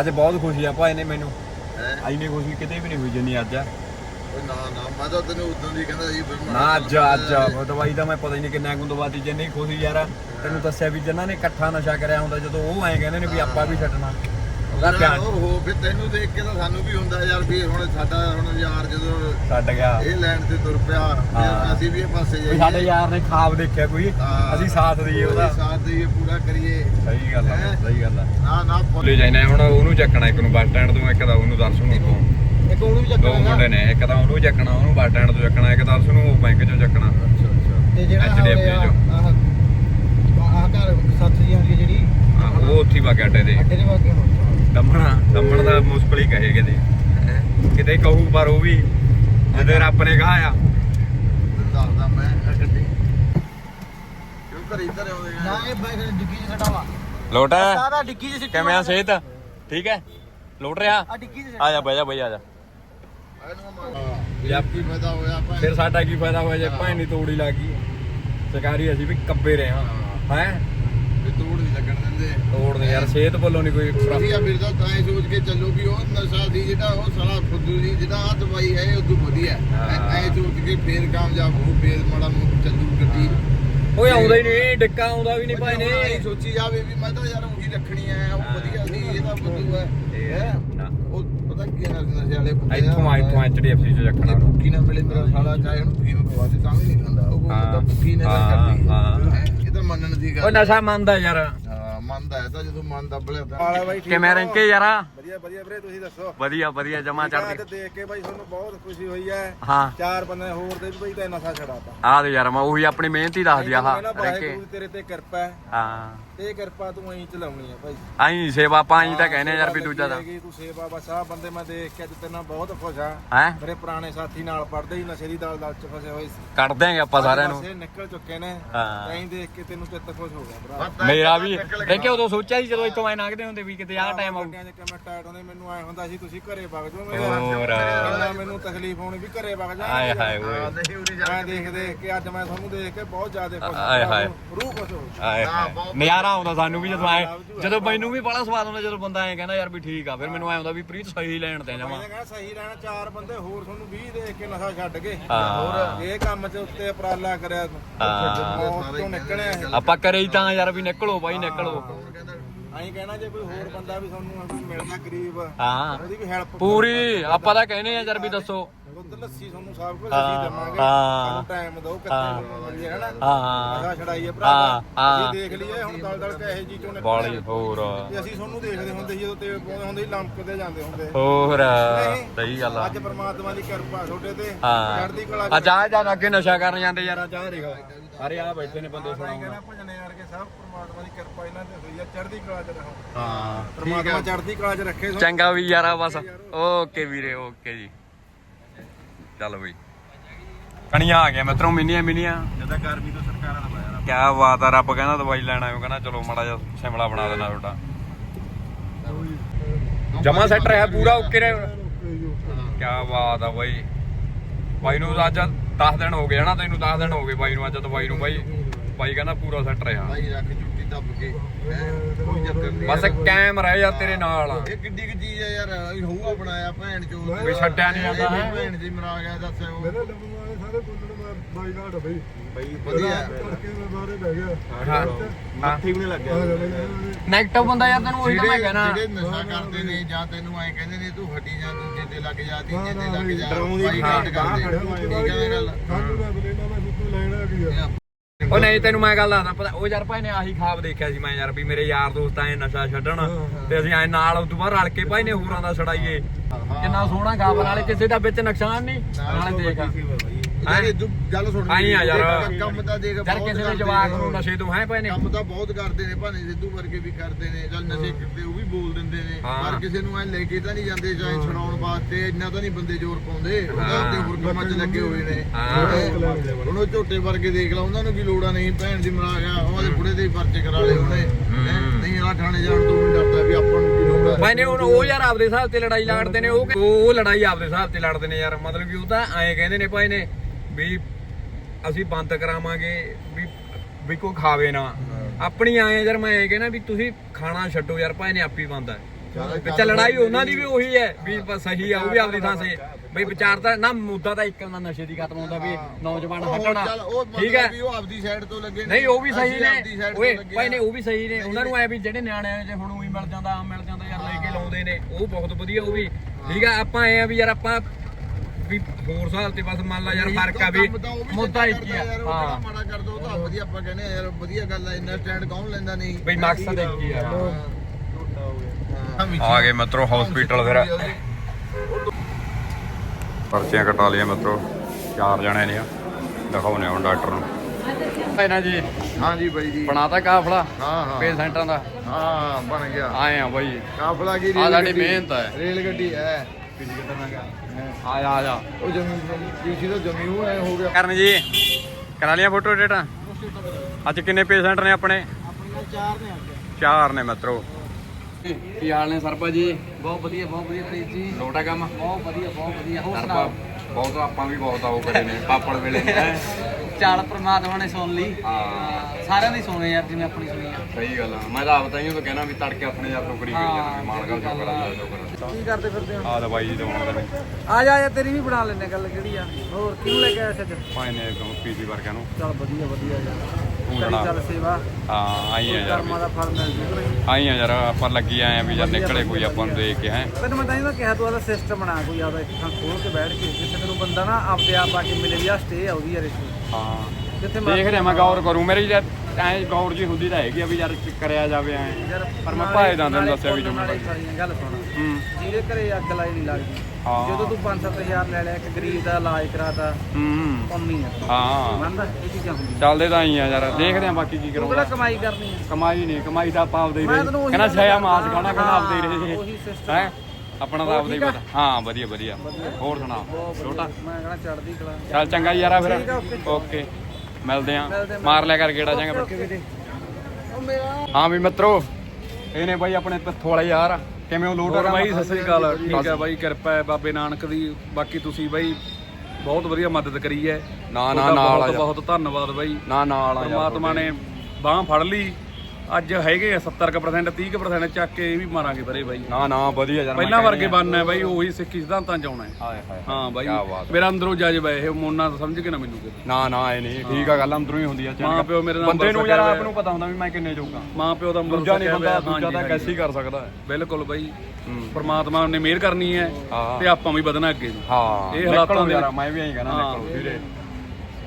ਅੱਜ ਬਹੁਤ ਖੁਸ਼ੀ ਆ ਭਾਈ ਨੇ ਮੈਨੂੰ? ਇੰਨੀ ਖੁਸ਼ੀ ਕਿਤੇ ਵੀ ਨਹੀਂ ਹੋਈ ਜਿੰਨੀ ਅੱਜ ਆ। ਓਏ ਨਾ ਨਾ ਮੈਂ ਤਾਂ ਤੈਨੂੰ ਉਦੋਂ ਦੀ ਕਹਿੰਦਾ ਸੀ ਨਾ ਅੱਜ ਅੱਜ। ਉਹ ਦਵਾਈ ਦਾ ਮੈਂ ਪਤਾ ਹੀ ਨਹੀਂ ਕਿੰਨਾ ਗੁੰਦ ਬਾਦੀ ਜਿੰਨੀ ਖੁਸ਼ੀ ਯਾਰ ਤੈਨੂੰ ਦੱਸਿਆ ਵੀ ਜਿਨ੍ਹਾਂ ਨੇ ਇਕੱਠਾ ਨਸ਼ਾ ਕਰਿਆ ਹੁੰਦਾ ਜਦੋਂ ਉਹ ਐਂ ਕਹਿੰਦੇ ਨੇ ਵੀ ਆਪਾਂ ਵੀ ਛੱਡਣਾ। ਉਹਦਾ ਧਿਆਨ। ਉਹ ਹੋ ਫਿਰ ਤੈਨੂੰ ਦੇਖ ਕੇ ਤਾਂ ਸਾਨੂੰ ਵੀ ਹੁੰਦਾ ਯਾਰ ਵੀ ਹੁਣ ਸਾਡਾ ਹੁਣ ਯਾਰ ਜਦੋਂ ਛੱਡ ਗਿਆ। ਇਹ ਲੈਣ ਤੇ ਤੁਰ ਪਿਆ ਹਾਂ। ਫਿਰ ਅਸੀਂ ਵੀ ਇਹ ਪਾਸੇ ਜਾਈਏ ਸਾਡੇ ਯਾਰ ਨੇ ਖਾਬ ਦੇਖਿਆ ਕੋਈ। ਹਾਂ। ਅਸੀਂ ਸਾਥ ਦਈਏ ਉਹਦਾ। ਸਾਥ ਦਈਏ ਪੂਰਾ ਕਰੀਏ। ਸਹੀ ਗੱਲ ਆ ਹੈਂ? ਸਹੀ ਗੱਲ ਆ। ਨਾ ਨਾ ਲੈ ਜਾਈਨਾ ਹੁਣ ਉਹਨੂੰ ਚੱਕਣਾ ਇੱਕ ਨੂੰ ਬੱਸ ਸਟੈਂਡ ਤੋਂ ਇੱਕ ਦਾ ਉਹਨੂੰ ਦਰਸ਼ਨ ਨੂੰ ਤੋਂ ਇੱਕ ਉਹਨੂੰ ਵੀ ਦੋ ਚੱਕਣਾ ਮੁੰਡੇ ਨੇ ਇੱਕ ਤਾਂ ਉਹਨੂੰ ਚੱਕਣਾ ਉਹਨੂੰ ਬੱਸ ਸਟੈਂਡ ਤੋਂ ਚੱਕਣਾ ਇੱਕ ਦਰਸ਼ਨ ਨੂੰ ਬੈਂਕ ਚੋਂ ਚੱਕਣਾ। ਤੇ ਜਿਹੜਾ HDFC ਹਾਲੇ ਆ, ਚੋਂ। ਆਹ ਆਹ ਘਰ ਸੱਤ ਜੀ ਹੁੰਦੀ ਜਿਹੜੀ ਹਾਂ, ਉਹ ਉੱਥੇ ਹੀ ਵਗ ਅੱਡੇ ਤੇ। ਅੱਡੇ ਦੇ ਵਾਗੇ ਹੁਣ ਦਮਣਾ ਦਮਣ ਦਾ ਮੁਸ਼ਕਲ ਹੀ ਕਹੇ ਕਿਤੇ। ਕਿਤੇ ਕਹੂ ਪਰ ਉਹ ਵੀ ਜਦੋਂ ਰੱਬ ਨੇ ਕਹਾ ਆ। ਤੈਨੂੰ ਦੱਸਦਾ ਮੈਂ ਆਹ ਗੱਡੀ। ਕਿਉਂ ਘਰੇ ਇੱਧਰ ਆਉਂਦੇ ਨਾ ਇਹ ਬਾਈਕ ਡਿੱਗੀ ਚ ਸਟਾਵਾ ਲੋਟ। ਸਾਰਾ ਡਿੱਗੀ ਚ ਸਿੱਟੀ ਕਿਵੇਂ ਆ ਸਿਹਤ? ਠੀਕ ਹੈ? ਲੋਟ ਰਿਹਾ? ਆ ਡਿੱਗੀ ਚ ਆ ਜਾ ਬਈ ਜਾ ਬਈ ਆ ਜਾ। ਯਾਰ ਕੀ ਫਾਇਦਾ ਹੋਇਆ ਭਾਈ ਫਿਰ ਸਾਡਾ ਕੀ ਫਾਇਦਾ ਹੋਇਆ ਜੇ ਭਾਈ ਨਹੀਂ ਤੋੜੀ ਲੱਗੀ ਸਰਕਾਰੀ ਅਸੀਂ ਵੀ ਕੱਬੇ ਰਹੇ ਹਾਂ। ਹੈ? ਵੀ ਤੋੜ ਨਹੀਂ ਲੱਗਣ ਦਿੰਦੇ। ਤੋੜ ਨਹੀਂ ਯਾਰ ਸਿਹਤ ਵੱਲੋਂ ਨਹੀਂ ਕੋਈ ਵਧੀਆ ਫਿਰ ਤਾਂ ਤਾਂ ਇਹ ਸੋਚ ਕੇ ਚੱਲੋ ਵੀ ਉਹ ਨਸ਼ਾ ਦੀ ਜਿਹੜਾ ਉਹ ਸਾਲਾ ਫੁੱਦੂ ਦੀ ਜਿਹੜਾ ਆ ਦਵਾਈ ਹੈ ਉਹ ਤੋਂ ਵਧੀਆ। ਐ ਸੋਚ ਕੇ ਫੇਰ ਕਾਮਯਾਬ ਹੋ ਫੇਰ ਮਾੜਾ ਮੋਟਾ ਚੱਲੂ ਗੱਡੀ। ਓਏ ਆਉਂਦਾ ਹੀ ਨਹੀਂ ਡਿੱਕਾ ਆਉਂਦਾ ਵੀ ਨਹੀਂ ਭਾਈ ਨੇ। ਐ ਸੋਚੀ ਜਾਵੇ ਵੀ ਮੈਂ ਤਾਂ ਯਾਰ ਉਹੀ ਰੱਖਣੀ ਐ ਉਹ ਵਧੀਆ ਸੀ ਇਹਦਾ ਫੁੱਦੂ ਹੈ। ਹੈਂ? ਨਾ। ਉਹ ਪਤਾ ਕੀ ਹੈ ਨਸ਼ੇ ਵਾਲੇ ਬੰਦੇ ਇੱਥੋਂ ਆ ਇੱਥੋਂ ਐਚਡੀਐਫਸੀ ਚੋਂ ਚੱਕਣਾ। ਭੁੱਕੀ ਨਾ ਮਿਲੇ ਮੇਰਾ ਸਾਲਾ ਚਾਹੇ ਉਹਨੂੰ ਫੀਮ ਖਵਾ ਦੇ ਤਾਂ ਵੀ ਨਹੀਂ ਖਾਂਦਾ। ਉਹ। ਬੰਦਾ ਭੁੱਕੀ ਨੇ ਤਾਂ ਕਰਦੀ ਹਾਂ। ਮੰਨਣ ਦੀ ਓ ਗੱਲ ਨਸ਼ਾ ਮੰਨਦਾ ਯਾਰ। ਹਾਂ ਮੰਨਦਾ ਹੈ ਤਾਂ ਜਦੋਂ ਮਨ ਦੱਬਲਿਆ ਤਾਂ। ਬਾਈ ਕਿਵੇਂ ਰੰਕੇ ਯਾਰਾ? ਵਧੀਆ ਵਧੀਆ ਵੀਰੇ ਤੁਸੀਂ ਦੱਸੋ? ਵਧੀਆ ਵਧੀਆ ਜਮਾ ਚੜਦੀ ਦੇਖ ਕੇ ਬਾਈ ਤੁਹਾਨੂੰ ਬਹੁਤ ਖੁਸ਼ੀ ਹੋਈ ਹੈ। ਹਾਂ। ਚਾਰ ਬੰਦੇ ਹੋਰ ਦੇ ਵੀ ਬਾਈ ਤਾਂ ਨਸ਼ਾ ਛਡਾਤਾ। ਆ ਦੇ ਯਾਰ ਮੈਂ ਉਹੀ ਆਪਣੀ ਮਿਹਨਤ ਹੀ ਦੱਸਦੀ ਆ ਹਾਂ ਰੰਕੇ। ਤੇਰੇ ਤੇ ਕਿਰਪਾ ਹੈ। ਹਾਂ। ਤੇ ਇਹ ਕਿਰਪਾ ਤੂੰ ਐਂ ਚਲਾਉਣੀ ਹੈ ਭਾਈ। ਆਈ ਸੇਵਾ ਪਾਈ ਤਾਂ ਕਹਿੰਦੇ ਯਾਰ ਵੀ ਦੂਜਾ ਦਾ ਹੈਗੀ, ਤੂੰ ਸੇਵਾ ਬਸ ਆਹ ਬੰਦੇ ਮੈਂ ਦੇਖ ਕੇ ਅੱਜ ਤੇਰੇ ਨਾਲ ਬਹੁਤ ਖੁਸ਼ ਆ। ਹੈ? ਮੇਰੇ ਪੁਰਾਣੇ ਸਾਥੀ ਨਾਲ ਪੜਦੇ ਹੀ ਨਸ਼ੇ ਦੀ ਦਲ ਦਲ ਚ ਫਸੇ ਹੋਏ ਸੀ। ਕੱਢ ਦਿਆਂਗੇ ਆਪਾਂ ਸਾਰਿਆਂ ਨੂੰ। ਨਸ਼ੇ ਨਿਕਲ ਚੁੱਕੇ ਨੇ। ਹਾਂ। ਐਂ ਦੇਖ ਕੇ ਤੈਨੂੰ ਚਿੱਤ ਖੁਸ਼ ਹੋ ਗਿਆ ਭਰਾ। ਮੇਰਾ ਵੀ ਦੇਖੇ ਉਦੋਂ ਸੋਚਿਆ ਸੀ ਜਦੋਂ ਇੱਥੋਂ ਐ ਲੰਘਦੇ ਹੁੰਦੇ ਵੀ ਕਿਤੇ ਆਹ ਟਾਈਮ ਆਊ ਗੱਡੀਆਂ 'ਚ ਕਿਵੇਂ ਟਾਇਟ ਹੁੰਦੇ ਮੈਨੂੰ ਐ ਹੁੰਦਾ ਸੀ ਤੁਸੀਂ ਘਰੇ ਵਗ ਜਾਓ ਹੋਰ। ਕਹਿੰਦਾ ਮੈਨੂੰ ਤਕਲੀਫ ਹੋਣੀ ਵੀ ਘਰੇ ਵਗ ਜਾ। ਆਏ ਹਾਏ ਓਏ। ਨਹੀਂ ਉਰੀ ਜਾ ਮੈਂ ਦੇਖ ਦੇਖ ਕੇ ਅੱਜ ਮੈਂ ਤੁਹਾਨੂੰ ਦੇਖ ਕੇ ਬਹੁਤ ਜ਼ਿਆਦਾ ਖੁਸ਼ ਆਏ ਹਾਏ। ਰੂਹ ਖੁਸ਼ ਹੋ ਗਈ। ਆਏ ਹਾਏ। ਨਜ਼ਾਰਾ ਆਉਂਦਾ ਸਾਨੂੰ ਵੀ ਜਦੋਂ ਐ ਜਦੋਂ ਮੈਨੂੰ ਵੀ ਬੜਾ ਸਵਾਦ ਆਉਂਦਾ ਜਦੋਂ ਬੰਦਾ ਐ ਕਹਿੰਦਾ ਯਾਰ ਵੀ ਠੀਕ ਆ। ਫਿਰ ਮੈਨੂੰ ਐ ਆਉਂਦਾ ਵੀ ਪ੍ਰੀਤ ਸਹੀ ਲੈਣ ਤੇ ਜਾਵਾਂ। ਮੈਂ ਕਹਿੰਦਾ ਸਹੀ ਰਹਿਣਾ ਚਾਰ ਬੰਦੇ ਹੋਰ ਤੁਹਾਨੂੰ 20 ਦੇਖ ਕੇ ਨਸ਼ਾ ਛੱਡ ਗਏ ਹਾਂ। ਇਹ ਕੰਮ 'ਚ ਉੱਤੇ ਉਪਰਾਲਾ ਕਰਿਆ ਹਾਂ। ਮੌਤ ਤੋਂ ਨਿਕਲਿਆ ਇਹ। ਆਪਾਂ ਕਰੇ ਹੀ ਤਾਂ ਯਾਰ ਵੀ ਨਿਕਲੋ ਬਾਈ ਨਿਕਲੋ। ਐਂ ਕਹਿਣਾ ਜੇ ਕੋਈ ਹੋਰ ਬੰਦਾ ਵੀ ਤੁਹਾਨੂੰ ਮਿਲਦਾ ਗਰੀਬ ਹਾਂ। ਉਹਦੀ ਵੀ ਹੈਲਪ ਪੂਰੀ ਆਪਾਂ ਤਾਂ ਕਹਿੰਦੇ ਆ ਯਾਰ ਵੀ ਦੱਸੋ। ਦੁੱਧ ਲੱਸੀ ਤੁਹਾਨੂੰ ਸਭ ਕੁਝ ਹਾਂ, ਅਸੀਂ ਦੇਵਾਂਗੇ। ਹਾਂ। ਸਾਨੂੰ ਟਾਈਮ ਦਿਓ ਹਾਂ। ਕਿੱਥੇ ਮੰਗੀ ਹੈ ਨਾ ਹਾਂ। ਨਸ਼ਾ ਛੜਾਈਏ ਹਾਂ, ਭਰਾ। ਹਾਂ। ਅਸੀਂ ਦੇਖ ਲਈਏ ਹੁਣ ਦਲ ਦਲ ਕਹੇ ਜੀ ਚੋਂ ਬਾਲੀ ਹੋਰ। ਤੇ ਅਸੀਂ ਤੁਹਾਨੂੰ ਦੇਖਦੇ ਹੁੰਦੇ ਸੀ ਜਦੋਂ ਤੇਲ ਪਾਉਂਦੇ ਹੁੰਦੇ ਸੀ ਲੰਮਕਦੇ ਜਾਂਦੇ ਹੁੰਦੇ। ਹੋਰ ਨਹੀਂ। ਸਹੀ ਗੱਲ ਆ। ਅੱਜ ਪ੍ਰਮਾਤਮਾ ਦੀ ਕਿਰਪਾ ਤੁਹਾਡੇ ਤੇ। ਹਾਂ। ਚੜ੍ਹਦੀ ਕਲਾ ਆ ਜਾ ਜਾ ਅੱਗੇ ਨਸ਼ਾ ਕਰਨ ਜਾਂਦੇ ਯਾਰ। ਦੇਖ ਅਰੇ ਆ ਬੈਠੇ ਨੇ ਬੰਦੇ ਸੁਣਾਉਣ। ਕਹਿੰਦਾ ਭਜਨੇ ਵਰਗੇ ਸਭ ਪ੍ਰਮਾਤਮਾ ਦੀ ਕਿਰਪਾ ਇਹਨਾਂ ਤੇ ਹੋਈ ਆ ਚੜ੍ਹਦੀ ਕਲਾ 'ਚ ਰਹੋ। ਹਾਂ ਪ੍ਰਮਾਤਮਾ ਚੜ੍ਹਦੀ ਕਲਾ 'ਚ ਰੱਖੇ। ਚੰਗਾ ਵੀ ਯਾਰਾ ਬਸ। ਓਕੇ ਵੀਰੇ ਓਕੇ ਜੀ। ਚੱਲ ਬਈ। ਕਣੀਆਂ ਆ ਗਿਆ ਮਿੱਤਰੋਂ ਮਿੰਨੀਆਂ ਮਿੰਨੀਆਂ। ਜਿੱਦਾਂ ਗਰਮੀ ਤੋਂ ਸਰਕਾਰਾਂ ਦਾ ਬਾਇਆ ਕਿਆ ਬਾਤ ਆ ਰੱਬ ਕਹਿੰਦਾ ਦਵਾਈ ਲੈਣ ਆਇਓ ਕਹਿੰਦਾ ਚਲੋ ਮਾੜਾ ਜਿਹਾ ਸ਼ਿਮਲਾ ਬਣਾ ਦੇਣਾ ਤੁਹਾਡਾ। ਜਮਾ ਸੈੱਟ ਰਿਹਾ ਪੂਰਾ ਓਕੇ ਰਿਹਾ। ਕਿਆ ਬਾਤ ਆ ਬਾਈ। ਬਾਈ ਨੂੰ ਅੱਜ 10 ਦਿਨ ਹੋ ਗਏ ਹਨਾ ਤੈਨੂੰ 10 ਦਿਨ ਹੋ ਗਏ ਬਾਈ ਨੂੰ ਅੱਜ ਦਵਾਈ ਨੂੰ ਬਾਈ। ਬਾਈ ਕਹਿੰਦਾ ਪੂਰਾ ਸੈੱਟ ਰਿਹਾ। ਭਾਈ ਰੱਖ ਦੱਬ ਕੇ ਹੈਂ, ਕੋਈ ਚੱਕਰ ਨਹੀਂ। ਬਸ ਕੈਮ ਰਹਿ ਯਾਰ ਤੇਰੇ ਨਾਲ। ਇਹ ਕਿੱਡੀ ਕਿ ਚੀਜ਼ ਹੈ ਯਾਰ ਇਹ ਹੋਊਗਾ ਬਣਾਇਆ ਭੈਣ ਚੋ ਵੀ ਛੱਡਿਆ ਨੀ ਜਾਂਦਾ, ਹੈਂ? ਭੈਣ ਜੀ ਮਰਾ ਗਿਆ ਦੱਸ ਉਹ। ਮੇਰੇ ਲੰਬੂ ਵਾਲੇ ਸਾਰੇ ਬੁੱਲਣ ਮੈਂ ਬਾਈ ਨਾਲ ਡੱਬੇ ਬਈ। ਵਧੀਆ। ਕਰਕੇ ਮੈਂ ਬਾਹਰੇ ਬਹਿ ਗਿਆ। ਹਾਂ ਮੱਥੀ ਵੀ ਨਹੀਂ ਲੱਗਿਆ। ਨੈਗੇਟਿਵ ਬੰਦਾ ਯਾਰ ਤੈਨੂੰ ਉਹੀ ਤਾਂ ਮੈਂ ਕਹਿਣਾ। ਜਿਹੜੇ ਨਸ਼ਾ ਕਰਦੇ ਨੇ ਜਾਂ ਤੈਨੂੰ ਐ ਕਹਿੰਦੇ ਨੇ ਤੂੰ ਹਟੀ ਜਾ ਦੂਜੇ ਤੇ ਲੱਗ ਜਾ ਤੇ ਲੱਗ ਜਾ ਡਰਾਉਂਦੇ ਘੱਟ ਕਰਦੇ ਠੀਕ ਹੈ ਇਹ ਗੱਲ? ਸਾਨੂੰ ਮੈਂ ਬਲੇਨਾ ਮੈਂ ਸੁੱਤੂ ਲੈਣਾ ਗਿਆ ਉਹ ਨਹੀਂ ਤੈਨੂੰ ਮੈਂ ਗੱਲ ਦੱਸਦਾ ਪਤਾ ਉਹ ਯਾਰ ਭਾਈ ਨੇ ਆਹੀ ਖਾਬ ਦੇਖਿਆ ਸੀ ਮੈਂ ਯਾਰ ਵੀ ਮੇਰੇ ਯਾਰ ਦੋਸਤ ਐ ਨਸ਼ਾ ਛੱਡਣ ਤੇ ਅਸੀਂ ਐ ਨਾਲ ਉਦੋਂ ਬਾਅਦ ਰਲ ਕੇ ਭਾਈ ਨੇ ਹੋਰਾਂ ਦਾ ਛੜਾਈਏ ਕਿੰਨਾ ਸੋਹਣਾ ਖਾਬ ਨਾਲੇ ਕਿਸੇ ਦਾ ਵਿੱਚ ਨੁਕਸਾਨ ਨਹੀਂ ਨਾਲੇ ਦੇਖ ਯਾਰ ਇਹ ਤੂੰ ਗੱਲ ਸੁਣ ਆਈ ਆ ਯਾਰ। ਕੰਮ ਤਾਂ ਦੇਖ ਯਾਰ ਬਹੁਤ ਕਿਸੇ ਦੇ ਕਰਦੇ ਜਵਾਕ ਨੇ। ਨੂੰ ਨਸ਼ੇ ਤੋਂ ਹੈ ਭਾਈ ਨੇ। ਕੰਮ ਤਾਂ ਬਹੁਤ ਕਰਦੇ ਨੇ ਭਾਣੇ ਸਿੱਧੂ ਵਰਗੇ ਵੀ ਕਰਦੇ ਨੇ ਚੱਲ ਨਸ਼ੇ ਕਰਦੇ ਉਹ ਵੀ ਬੋਲ ਦਿੰਦੇ ਨੇ। ਹਾਂ। ਪਰ ਕਿਸੇ ਨੂੰ ਐ ਲੈ ਕੇ ਤਾਂ ਨਹੀਂ ਜਾਂਦੇ ਚਾਹੇ ਛਡਾਉਣ ਵਾਸਤੇ ਇੰਨਾ ਤਾਂ ਨਹੀਂ ਬੰਦੇ ਜ਼ੋਰ ਪਾਉਂਦੇ। ਉਹਨਾਂ ਦੇ ਹੋਰ ਕੰਮਾਂ 'ਚ ਲੱਗੇ ਹੋਏ ਨੇ। ਹਾਂ। ਹੁਣ ਉਹ ਝੋਟੇ ਵਰਗੇ ਦੇਖ ਲਾ ਉਹਨਾਂ ਨੂੰ ਵੀ ਲੋੜਾ ਨਹੀਂ ਭੈਣ ਦੀ ਮਰਾ ਗਿਆ ਉਹਦੇ ਬੁੜੇ ਦੇ ਹੀ ਪਰਚੇ ਕਰਾ ਲਏ ਉਹਨੇ। ਹੈਂ। ਨਹੀਂ ਆ ਥਾਣੇ ਜਾਣ ਤੋਂ ਵੀ ਡਰਦਾ ਵੀ ਆਪਾਂ ਨੂੰ ਕੀ ਲੋੜ ਭਾਈ ਨੇ ਹੁਣ ਉਹ ਯਾਰ ਆਪਦੇ ਹਿਸਾਬ ਤੇ ਲੜਾਈ ਲੜਦੇ ਨੇ ਉਹ ਉਹ ਲੜਾਈ ਆਪਦੇ ਹਿਸਾਬ ਤੇ ਲੜਦੇ ਨੇ ਯਾਰ। ਮਤਲਬ ਕਿ ਉਹ ਤਾਂ ਐਂ ਕਹਿੰਦੇ ਨੇ ਭਾਈ ਨੇ ਵੀ ਅਸੀਂ ਬੰਦ ਕਰਾਵਾਂਗੇ ਵੀ ਵੀ ਕੋਈ ਖਾਵੇ ਨਾ। ਆਪਣੀ ਆਏ ਯਾਰ ਮੈਂ ਇਹ ਕਹਿੰਦਾ ਵੀ ਤੁਸੀਂ ਖਾਣਾ ਛੱਡੋ ਯਾਰ ਭਾਈ ਨੇ ਆਪੀ ਬੰਦ ਹੈ ਵਿੱਚ ਲੜਾਈ ਉਹਨਾਂ ਦੀ ਵੀ ਉਹੀ ਹੈ ਵੀ ਬਸ ਸਹੀ ਆ ਉਹ ਵੀ ਆਪਦੀ ਥਾਂ ਸੇ। ਬਈ ਵਿਚਾਰ ਤਾਂ ਨਾ ਮੁੱਦਾ ਤਾਂ ਇੱਕ ਨਾ ਨਸ਼ੇ ਦੀ ਖਤਮ ਹੁੰਦਾ ਵੀ ਨੌਜਵਾਨ ਹਟਣਾ। ਠੀਕ ਹੈ। ਵੀ ਉਹ ਆਪਦੀ ਸਾਈਡ ਤੋਂ ਲੱਗੇ ਨਹੀਂ ਉਹ ਵੀ ਸਹੀ ਨੇ। ਓਏ ਭਾਈ। ਨੇ ਉਹ ਵੀ ਸਹੀ ਨੇ। ਉਹਨਾਂ ਨੂੰ ਐ ਵੀ ਜਿਹੜੇ ਨਿਆਣਿਆਂ ਜੇ ਹੁਣ ਉਹੀ ਮਿਲ ਜਾਂਦਾ ਆਮ ਮਿਲ ਜਾਂਦਾ ਯਾਰ ਲੈ ਕੇ ਲਾਉਂਦੇ ਨੇ ਉਹ ਬਹੁਤ ਵਧੀਆ ਉਹ ਵੀ ਠੀਕ ਆ। ਆਪਾਂ ਐ ਆ ਵੀ ਯਾਰ ਆਪਾਂ ਵੀ ਹੋਰ ਸਾਲ ਤੇ ਬਸ ਮੰਨ ਲਾ ਯਾਰ ਫ਼ਰਕ ਆ ਵੀ ਮੁੱਦਾ ਇੱਕ ਹੀ ਆ। ਹਾਂ। ਮਾੜਾ ਕਰ ਦੋ ਤਾਂ ਵਧੀਆ ਆਪਾਂ ਕਹਿੰਦੇ ਆ ਯਾਰ ਵਧੀਆ ਗੱਲ ਆ ਇੰਨਾ ਸਟੈਂਡ ਕੌਣ ਲੈਂਦਾ ਨਹੀਂ? ਬਈ ਮਕਸਦ ਇੱਕ ਹੀ ਆ। ਆ ਆ ਗਏ ਮਿੱਤਰੋ ਹਸਪੀਟਲ ਫਿਰ। ਪਰਚੀਆਂ ਕਟਾ ਲਿਆ ਮਿੱਤਰੋ ਚਾਰ ਜਣੇ ਨੇ ਦਿਖਾਉਨੇ ਹੁਣ ਡਾਕਟਰ ਨੂੰ। ਇਹਨਾਂ ਜੀ ਬਾਈ ਜੀ। ਬਣਾਤਾ ਕਾਫਲਾ? ਹਾਂ ਹਾਂ। ਪੇਸ਼ੈਂਟਾਂ ਦਾ? ਹਾਂ ਬਣ ਗਿਆ। ਆਏ ਆ ਬਾਈ। ਕਾਫਲਾ ਕੀ ਆ ਸਾਡੀ ਗੱਡੀ- ਮਿਹਨਤ ਹੈ। ਰੇਲ ਗੱਡੀ ਹੈ। ਆ ਜਾ ਆ ਜਾ। ਉਹ ਜਮੀ ਪੀਛੇ ਤੋਂ ਜਮੀ ਉਹ ਐ ਹੋ ਗਿਆ। ਕਰਨ ਜੀ ਕਰਾ ਲਿਆ ਫੋਟੋ ਡੇਟਾ ਅੱਜ ਕਿੰਨੇ ਪੇਸ਼ੈਂਟ ਨੇ ਆਪਣੇ? ਚਾਰ ਨੇ ਮਿੱਤਰੋ। ਕੀ ਹਾਲ ਨੇ ਸਰਪਾ ਜੀ? ਬਹੁਤ ਵਧੀਆ ਬਹੁਤ ਵਧੀਆ ਪ੍ਰੀਤ ਜੀ। ਲੋਟਾ ਕੰਮ? ਬਹੁਤ ਵਧੀਆ ਬਹੁਤ ਵਧੀਆ। ਹੋਰ ਸਰਪਾ ਸੁਣਾਓ? ਬਹੁਤ ਆਪਾਂ ਵੀ ਬਹੁਤ ਆਉ ਕਰੇ ਨੇ ਪਾਪੜ ਵੇਲੇ ਨੇ। ਚਾਲ ਪ੍ਰਮਾਤਮਾ ਨੇ ਸੁਣ ਲਈ। ਹਾਂ। ਸਾਰਿਆਂ ਦੀ ਸੁਣੇ ਯਾਰ ਜਿਵੇਂ ਆਪਣੀ ਸੁਣੀ। ਸਹੀ ਗੱਲ ਆ। ਮੈਂ ਤਾਂ ਆਪ ਤਾਂ ਹੀ ਉਹ ਕਹਿਣਾ ਵੀ ਤੜਕੇ ਆਪਣੇ ਯਾਰ ਨੌਕਰੀ ਕਰੀ ਜਾਣਾ ਮਾਲਕਾ ਜੋ ਕਰਾ ਜੋ ਕਰਾ ਕੀ ਕਰਦੇ ਫਿਰਦੇ ਹੋ? ਆ ਦਵਾਈ ਜੀ ਦਵਾਉਣ ਦੇ ਆ ਜਾ ਆ ਤੇਰੀ ਵੀ ਬਣਾ ਲੈਨੇ ਗੱਲ ਕਿਹੜੀ ਆ? ਹੋਰ ਕਿਹਨੂੰ ਲੈ ਕੇ ਆਇਆ ਸੱਜ ਭਾਈ ਨੇ ਪੀਸੀ ਵਰਗਿਆਂ ਨੂੰ। ਚੱਲ ਵਧੀਆ ਵਧੀਆ ਯਾਰ। ਚੱਲ ਸੇਵਾ। ਹਾਂ ਆਈ ਆ ਯਾਰ ਕਰਮਾਂ ਦਾ ਫਲ ਮਿਲ ਜੂਗਾ ਆਈ ਆ ਯਾਰ ਆਪਾਂ ਲੱਗੀ ਆਏ ਆ ਵੀ ਯਾਰ ਨਿਕਲੇ ਕੋਈ ਆਪਾਂ ਨੂੰ ਦੇਖ ਕੇ ਹੈ। ਤੈਨੂੰ ਮੈਂ ਤਾਂ ਇਹਦਾ ਕਿਹਾ ਤੂੰ ਆਦਾ ਸਿਸਟਮ ਬਣਾ ਕੋਈ ਆਦਾ ਇੱਕ ਥਾਂ ਖੋਲ ਕੇ ਬੈਠ ਕੇ ਜਿੱਥੇ ਤੈਨੂੰ ਬੰਦਾ ਨਾ ਆਪਦੇ ਆਪ ਆ ਕੇ ਮਿਲੇ ਵੀ ਆ ਸਟੇ ਆਉਦੀ ਯਾਰ ਇੱਥੇ। ਹਾਂ। ਜਿੱਥੇ ਦੇਖ ਰਿਹਾ ਮੈਂ ਗੌਰ ਕਰੂੰ ਮੇਰੀ ਐ ਗੌਰ ਜੀ ਹੁੰਦੀ ਤਾਂ ਹੈਗੀ ਆ ਵੀ ਯਾਰ ਕਰਿਆ ਜਾਵੇ ਐ। ਪਰ ਮੈਂ ਭਾਏ ਦਾ ਤੈਨੂੰ ਦੱਸਿਆ ਵੀ ਜੁਮੇ ਸਾਰੀਆਂ ਗੱਲ ਸੁਣ। ਹੂੰ। ਜਿਹਦੇ ਘਰੇ ਅੱਗ ਲਾਈ ਨਹੀਂ ਲੱਗਦੀ। ਹਾਂ। ਜਦੋਂ ਤੂੰ 5-7000 ਲੈ ਲਿਆ ਇੱਕ ਗਰੀਬ ਦਾ ਇਲਾਜ ਕਰਾਤਾ ਹੂੰ ਪੰਮੀ ਆ। ਹਾਂ। ਮੰਨਦਾ? ਇਹ ਚੀਜ਼ਾਂ ਹੁੰਦੀਆਂ। ਚੱਲਦੇ ਤਾਂ ਆਈ ਆ ਯਾਰ। ਦੇਖਦੇ ਆ ਬਾਕੀ ਕੀ ਕਿਹੜਾ ਕਰੂੰਗਾ ਕਮਾਈ ਕਰਨੀ ਹੈ ਕਮਾਈ ਨਹੀਂ ਕਮਾਈ ਤਾਂ ਆਪਾਂ ਆਪਦੇ ਹੀ ਰਹੇ ਕਹਿੰਦਾ ਛਾਇਆ ਮਾਸ ਖਾਣਾ ਕਹਿੰਦਾ ਆਪਦੇ ਹੀ ਹਾਂ, ਰਹੇ। ਉਹੀ system ਹੈ? ਆਪਣਾ ਤਾਂ ਆਪਦੇ ਹੀ? ਪਤਾ ਹਾਂ ਵਧੀਆ ਵਧੀਆ। ਹੋਰ ਸੁਣਾ। ਛੋਟਾ? ਮੈਂ ਕਹਣਾ ਚੜਦੀ ਕਲਾ। ਚੱਲ ਚੰਗਾ ਯਾਰਾ ਫਿਰ। ਓਕੇ। ਮਿਲਦੇ ਆ। ਮਾਰ ਲਿਆ ਕਰ ਗੇੜਾ ਜਾਂਗੇ। ਫਿਰ ਹਾਂ ਵੀ ਮਿੱਤਰੋ ਇਹ ਨੇ ਬਾਈ ਆਪਣੇ ਪਿੱਥੋਂ ਵਾਲੇ ਯਾਰ। ਕਿਵੇਂ ਉਹ ਲੋਡ ਹੋਰ ਬਾਈ ਸਤਿ ਸ੍ਰੀ ਅਕਾਲ। ਠੀਕ ਹੈ ਬਾਈ ਕਿਰਪਾ ਹੈ ਬਾਬੇ ਨਾਨਕ ਦੀ। ਬਾਕੀ ਤੁਸੀਂ ਬਾਈ ਬਹੁਤ ਵਧੀਆ ਮਦਦ ਕਰੀ ਹੈ। ਨਾ ਨਾ ਨਾਲ ਬਹੁਤ ਧੰਨਵਾਦ ਬਾਈ। ਨਾ ਨਾਲ ਆ ਜਾ। ਪਰਮਾਤਮਾ ਨੇ ਬਾਹ ਫੜ ਲਈ। ਅੱਜ ਹੈਗੇ ਆ 70% 30% ਚੱਕ ਕੇ ਇਹ ਵੀ ਮਾਰਾਂਗੇ ਬਰੇ ਬਾਈ। ਨਾ ਨਾ ਵਧੀਆ ਯਾਰ ਮੈਂ ਪਹਿਲਾਂ ਵਰਗੇ ਬਣਨਾ ਹੈ ਬਾਈ ਉਹੀ ਸਿੱਖੀ ਸਿਧਾਂਤਾਂ ਚ ਆਉਣਾ ਹੈ। ਹਾਏ ਹਾਏ ਹਾਂ ਬਾਈ ਕਿਆ ਬਾਤ ਮੇਰਾ ਅੰਦਰੋਂ ਜਜ਼ਬਾ ਇਹ ਮੋਨਾ ਸਮਝ ਕੇ ਨਾ ਮੈਨੂੰ ਕਿਤੇ। ਨਾ ਨਾ ਇਹ ਨਹੀਂ ਠੀਕ ਆ ਗੱਲ ਅੰਦਰੋਂ ਹੀ ਹੁੰਦੀ ਆ ਮਾਂ ਪਿਓ ਮੇਰੇ ਨਾਲ ਬੰਦੇ ਨੂੰ ਯਾਰ ਆਪ ਨੂੰ ਪਤਾ ਹੁੰਦਾ ਵੀ ਮੈਂ ਕਿੰਨੇ ਜੋਗਾ। ਮਾਂ ਪਿਓ ਦਾ ਅੰਮ੍ਰਿਤ ਦੂਜਾ ਨਹੀਂ ਹੋਇਆ, ਦੂਜਾ ਤਾਂ ਕੈਸੀ ਕਰ ਸਕਦਾ ਹੈ। ਬਿਲਕੁਲ ਬਾਈ। ਪਰਮਾਤਮਾ ਨੇ ਮਿਹਰ ਕਰਨੀ ਹੈ ਹਾਂ। ਤੇ ਆਪਾਂ ਵੀ ਵਧਣਾ ਅੱਗੇ ਨੂੰ। ਹਾਂ ਇਹ ਹਾਲਾਤਾਂ ਨਿਕਲੋ ਦੇ ਯਾਰ ਮੈਂ ਵੀ ਐਂ ਕਹਿਣਾ। ਨਿਕਲੋ ਵੀਰੇ।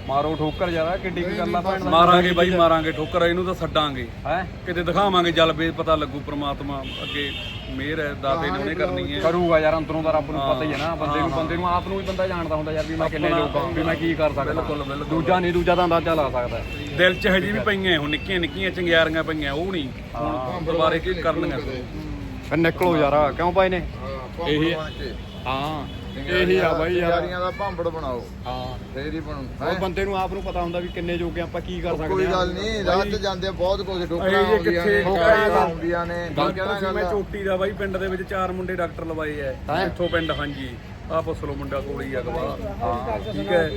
ਮਾਰੋ ਠੋਕਰ ਯਾਰ ਕਿੱਡੀ ਕੀ ਗੱਲ ਆ ਭੈਣ ਦਾ ਮਾਰਾਂਗੇ ਬਾਈ ਮਾਰਾਂਗੇ ਠੋਕਰ ਇਹਨੂੰ ਤਾਂ ਛੱਡਾਂਗੇ ਹੈ? ਕਿਤੇ ਦਿਖਾਵਾਂਗੇ ਜਲ ਬੇ ਪਤਾ ਲੱਗੂ ਪ੍ਰਮਾਤਮਾ ਅੱਗੇ ਮਿਹਰ ਹੈ ਦਾਤੇ ਨੇ ਉਹਨੇ ਕਰਨੀ ਹੈ। ਕਰੂਗਾ ਯਾਰ ਅੰਦਰੋਂ ਦਾ ਰੱਬ ਨੂੰ ਪਤਾ ਹੀ ਹੈ ਨਾ ਬੰਦੇ ਨੂੰ ਬੰਦੇ ਨੂੰ ਆਪ ਨੂੰ ਵੀ ਬੰਦਾ ਜਾਣਦਾ ਹੁੰਦਾ ਯਾਰ ਵੀ ਮੈਂ ਕਿੰਨੇ ਜੋਗਾ ਵੀ ਮੈਂ ਕੀ ਕਰ ਸਕਦਾ। ਬਿਲਕੁਲ, ਬਿਲਕੁਲ। ਦੂਜਾ ਨਹੀਂ ਦੂਜਾ ਤਾਂ ਅੰਦਾਜ਼ਾ ਲਾ ਸਕਦਾ। ਦਿਲ 'ਚ ਹਜੇ ਵੀ ਪਈਆਂ ਹੁਣ ਨਿੱਕੀਆਂ ਨਿੱਕੀਆਂ ਚੰਗਿਆਰੀਆਂ ਪਈਆਂ ਉਹ ਨਹੀਂ। ਹੁਣ ਦੁਬਾਰੇ ਕੀ ਕਰਨਗੇ ਫਿਰ ਨਿਕਲੋ ਯਾਰ ਕਿਉਂ ਪਾਏ ਨੇ? ਇਹੀ ਹਾਂ। ਇਹੀ ਆ ਬਾਈ ਯਾਰ। ਯਾਰੀਆਂ ਦਾ ਭਾਂਬੜ ਬਣਾਓ। ਹਾਂ। ਫੇਰ ਹੀ ਬਣੂ ਉਹ ਬੰਦੇ ਨੂੰ ਆਪ ਨੂੰ ਪਤਾ ਹੁੰਦਾ ਵੀ ਕਿੰਨੇ ਜੋਗੇ ਆਪਾਂ ਕੀ ਕਰ ਸਕਦੇ ਕੋਈ ਗੱਲ ਨਹੀਂ ਰਾਤ ਜਾਂਦੇ ਬਹੁਤ ਕੁਝ ਜੇ ਆਉਂਦੀਆਂ ਨੇ ਠੋਕਰਾਂ ਆਉਂਦੀਆਂ ਨੇ ਡਾਕਟਰ ਸੀ ਮੈਂ ਚੋਟੀ ਦਾ ਬਾਈ ਪਿੰਡ ਦੇ ਵਿੱਚ ਚਾਰ ਮੁੰਡੇ ਡਾਕਟਰ ਲਵਾਏ ਐ। ਇੱਥੋਂ ਪਿੰਡ ਹਾਂਜੀ। ਆ ਪੁੱਛ ਲੋ ਮੁੰਡਾ ਕੋਲੀ ਆ ਗਵਾ ਠੀਕ ਹੈ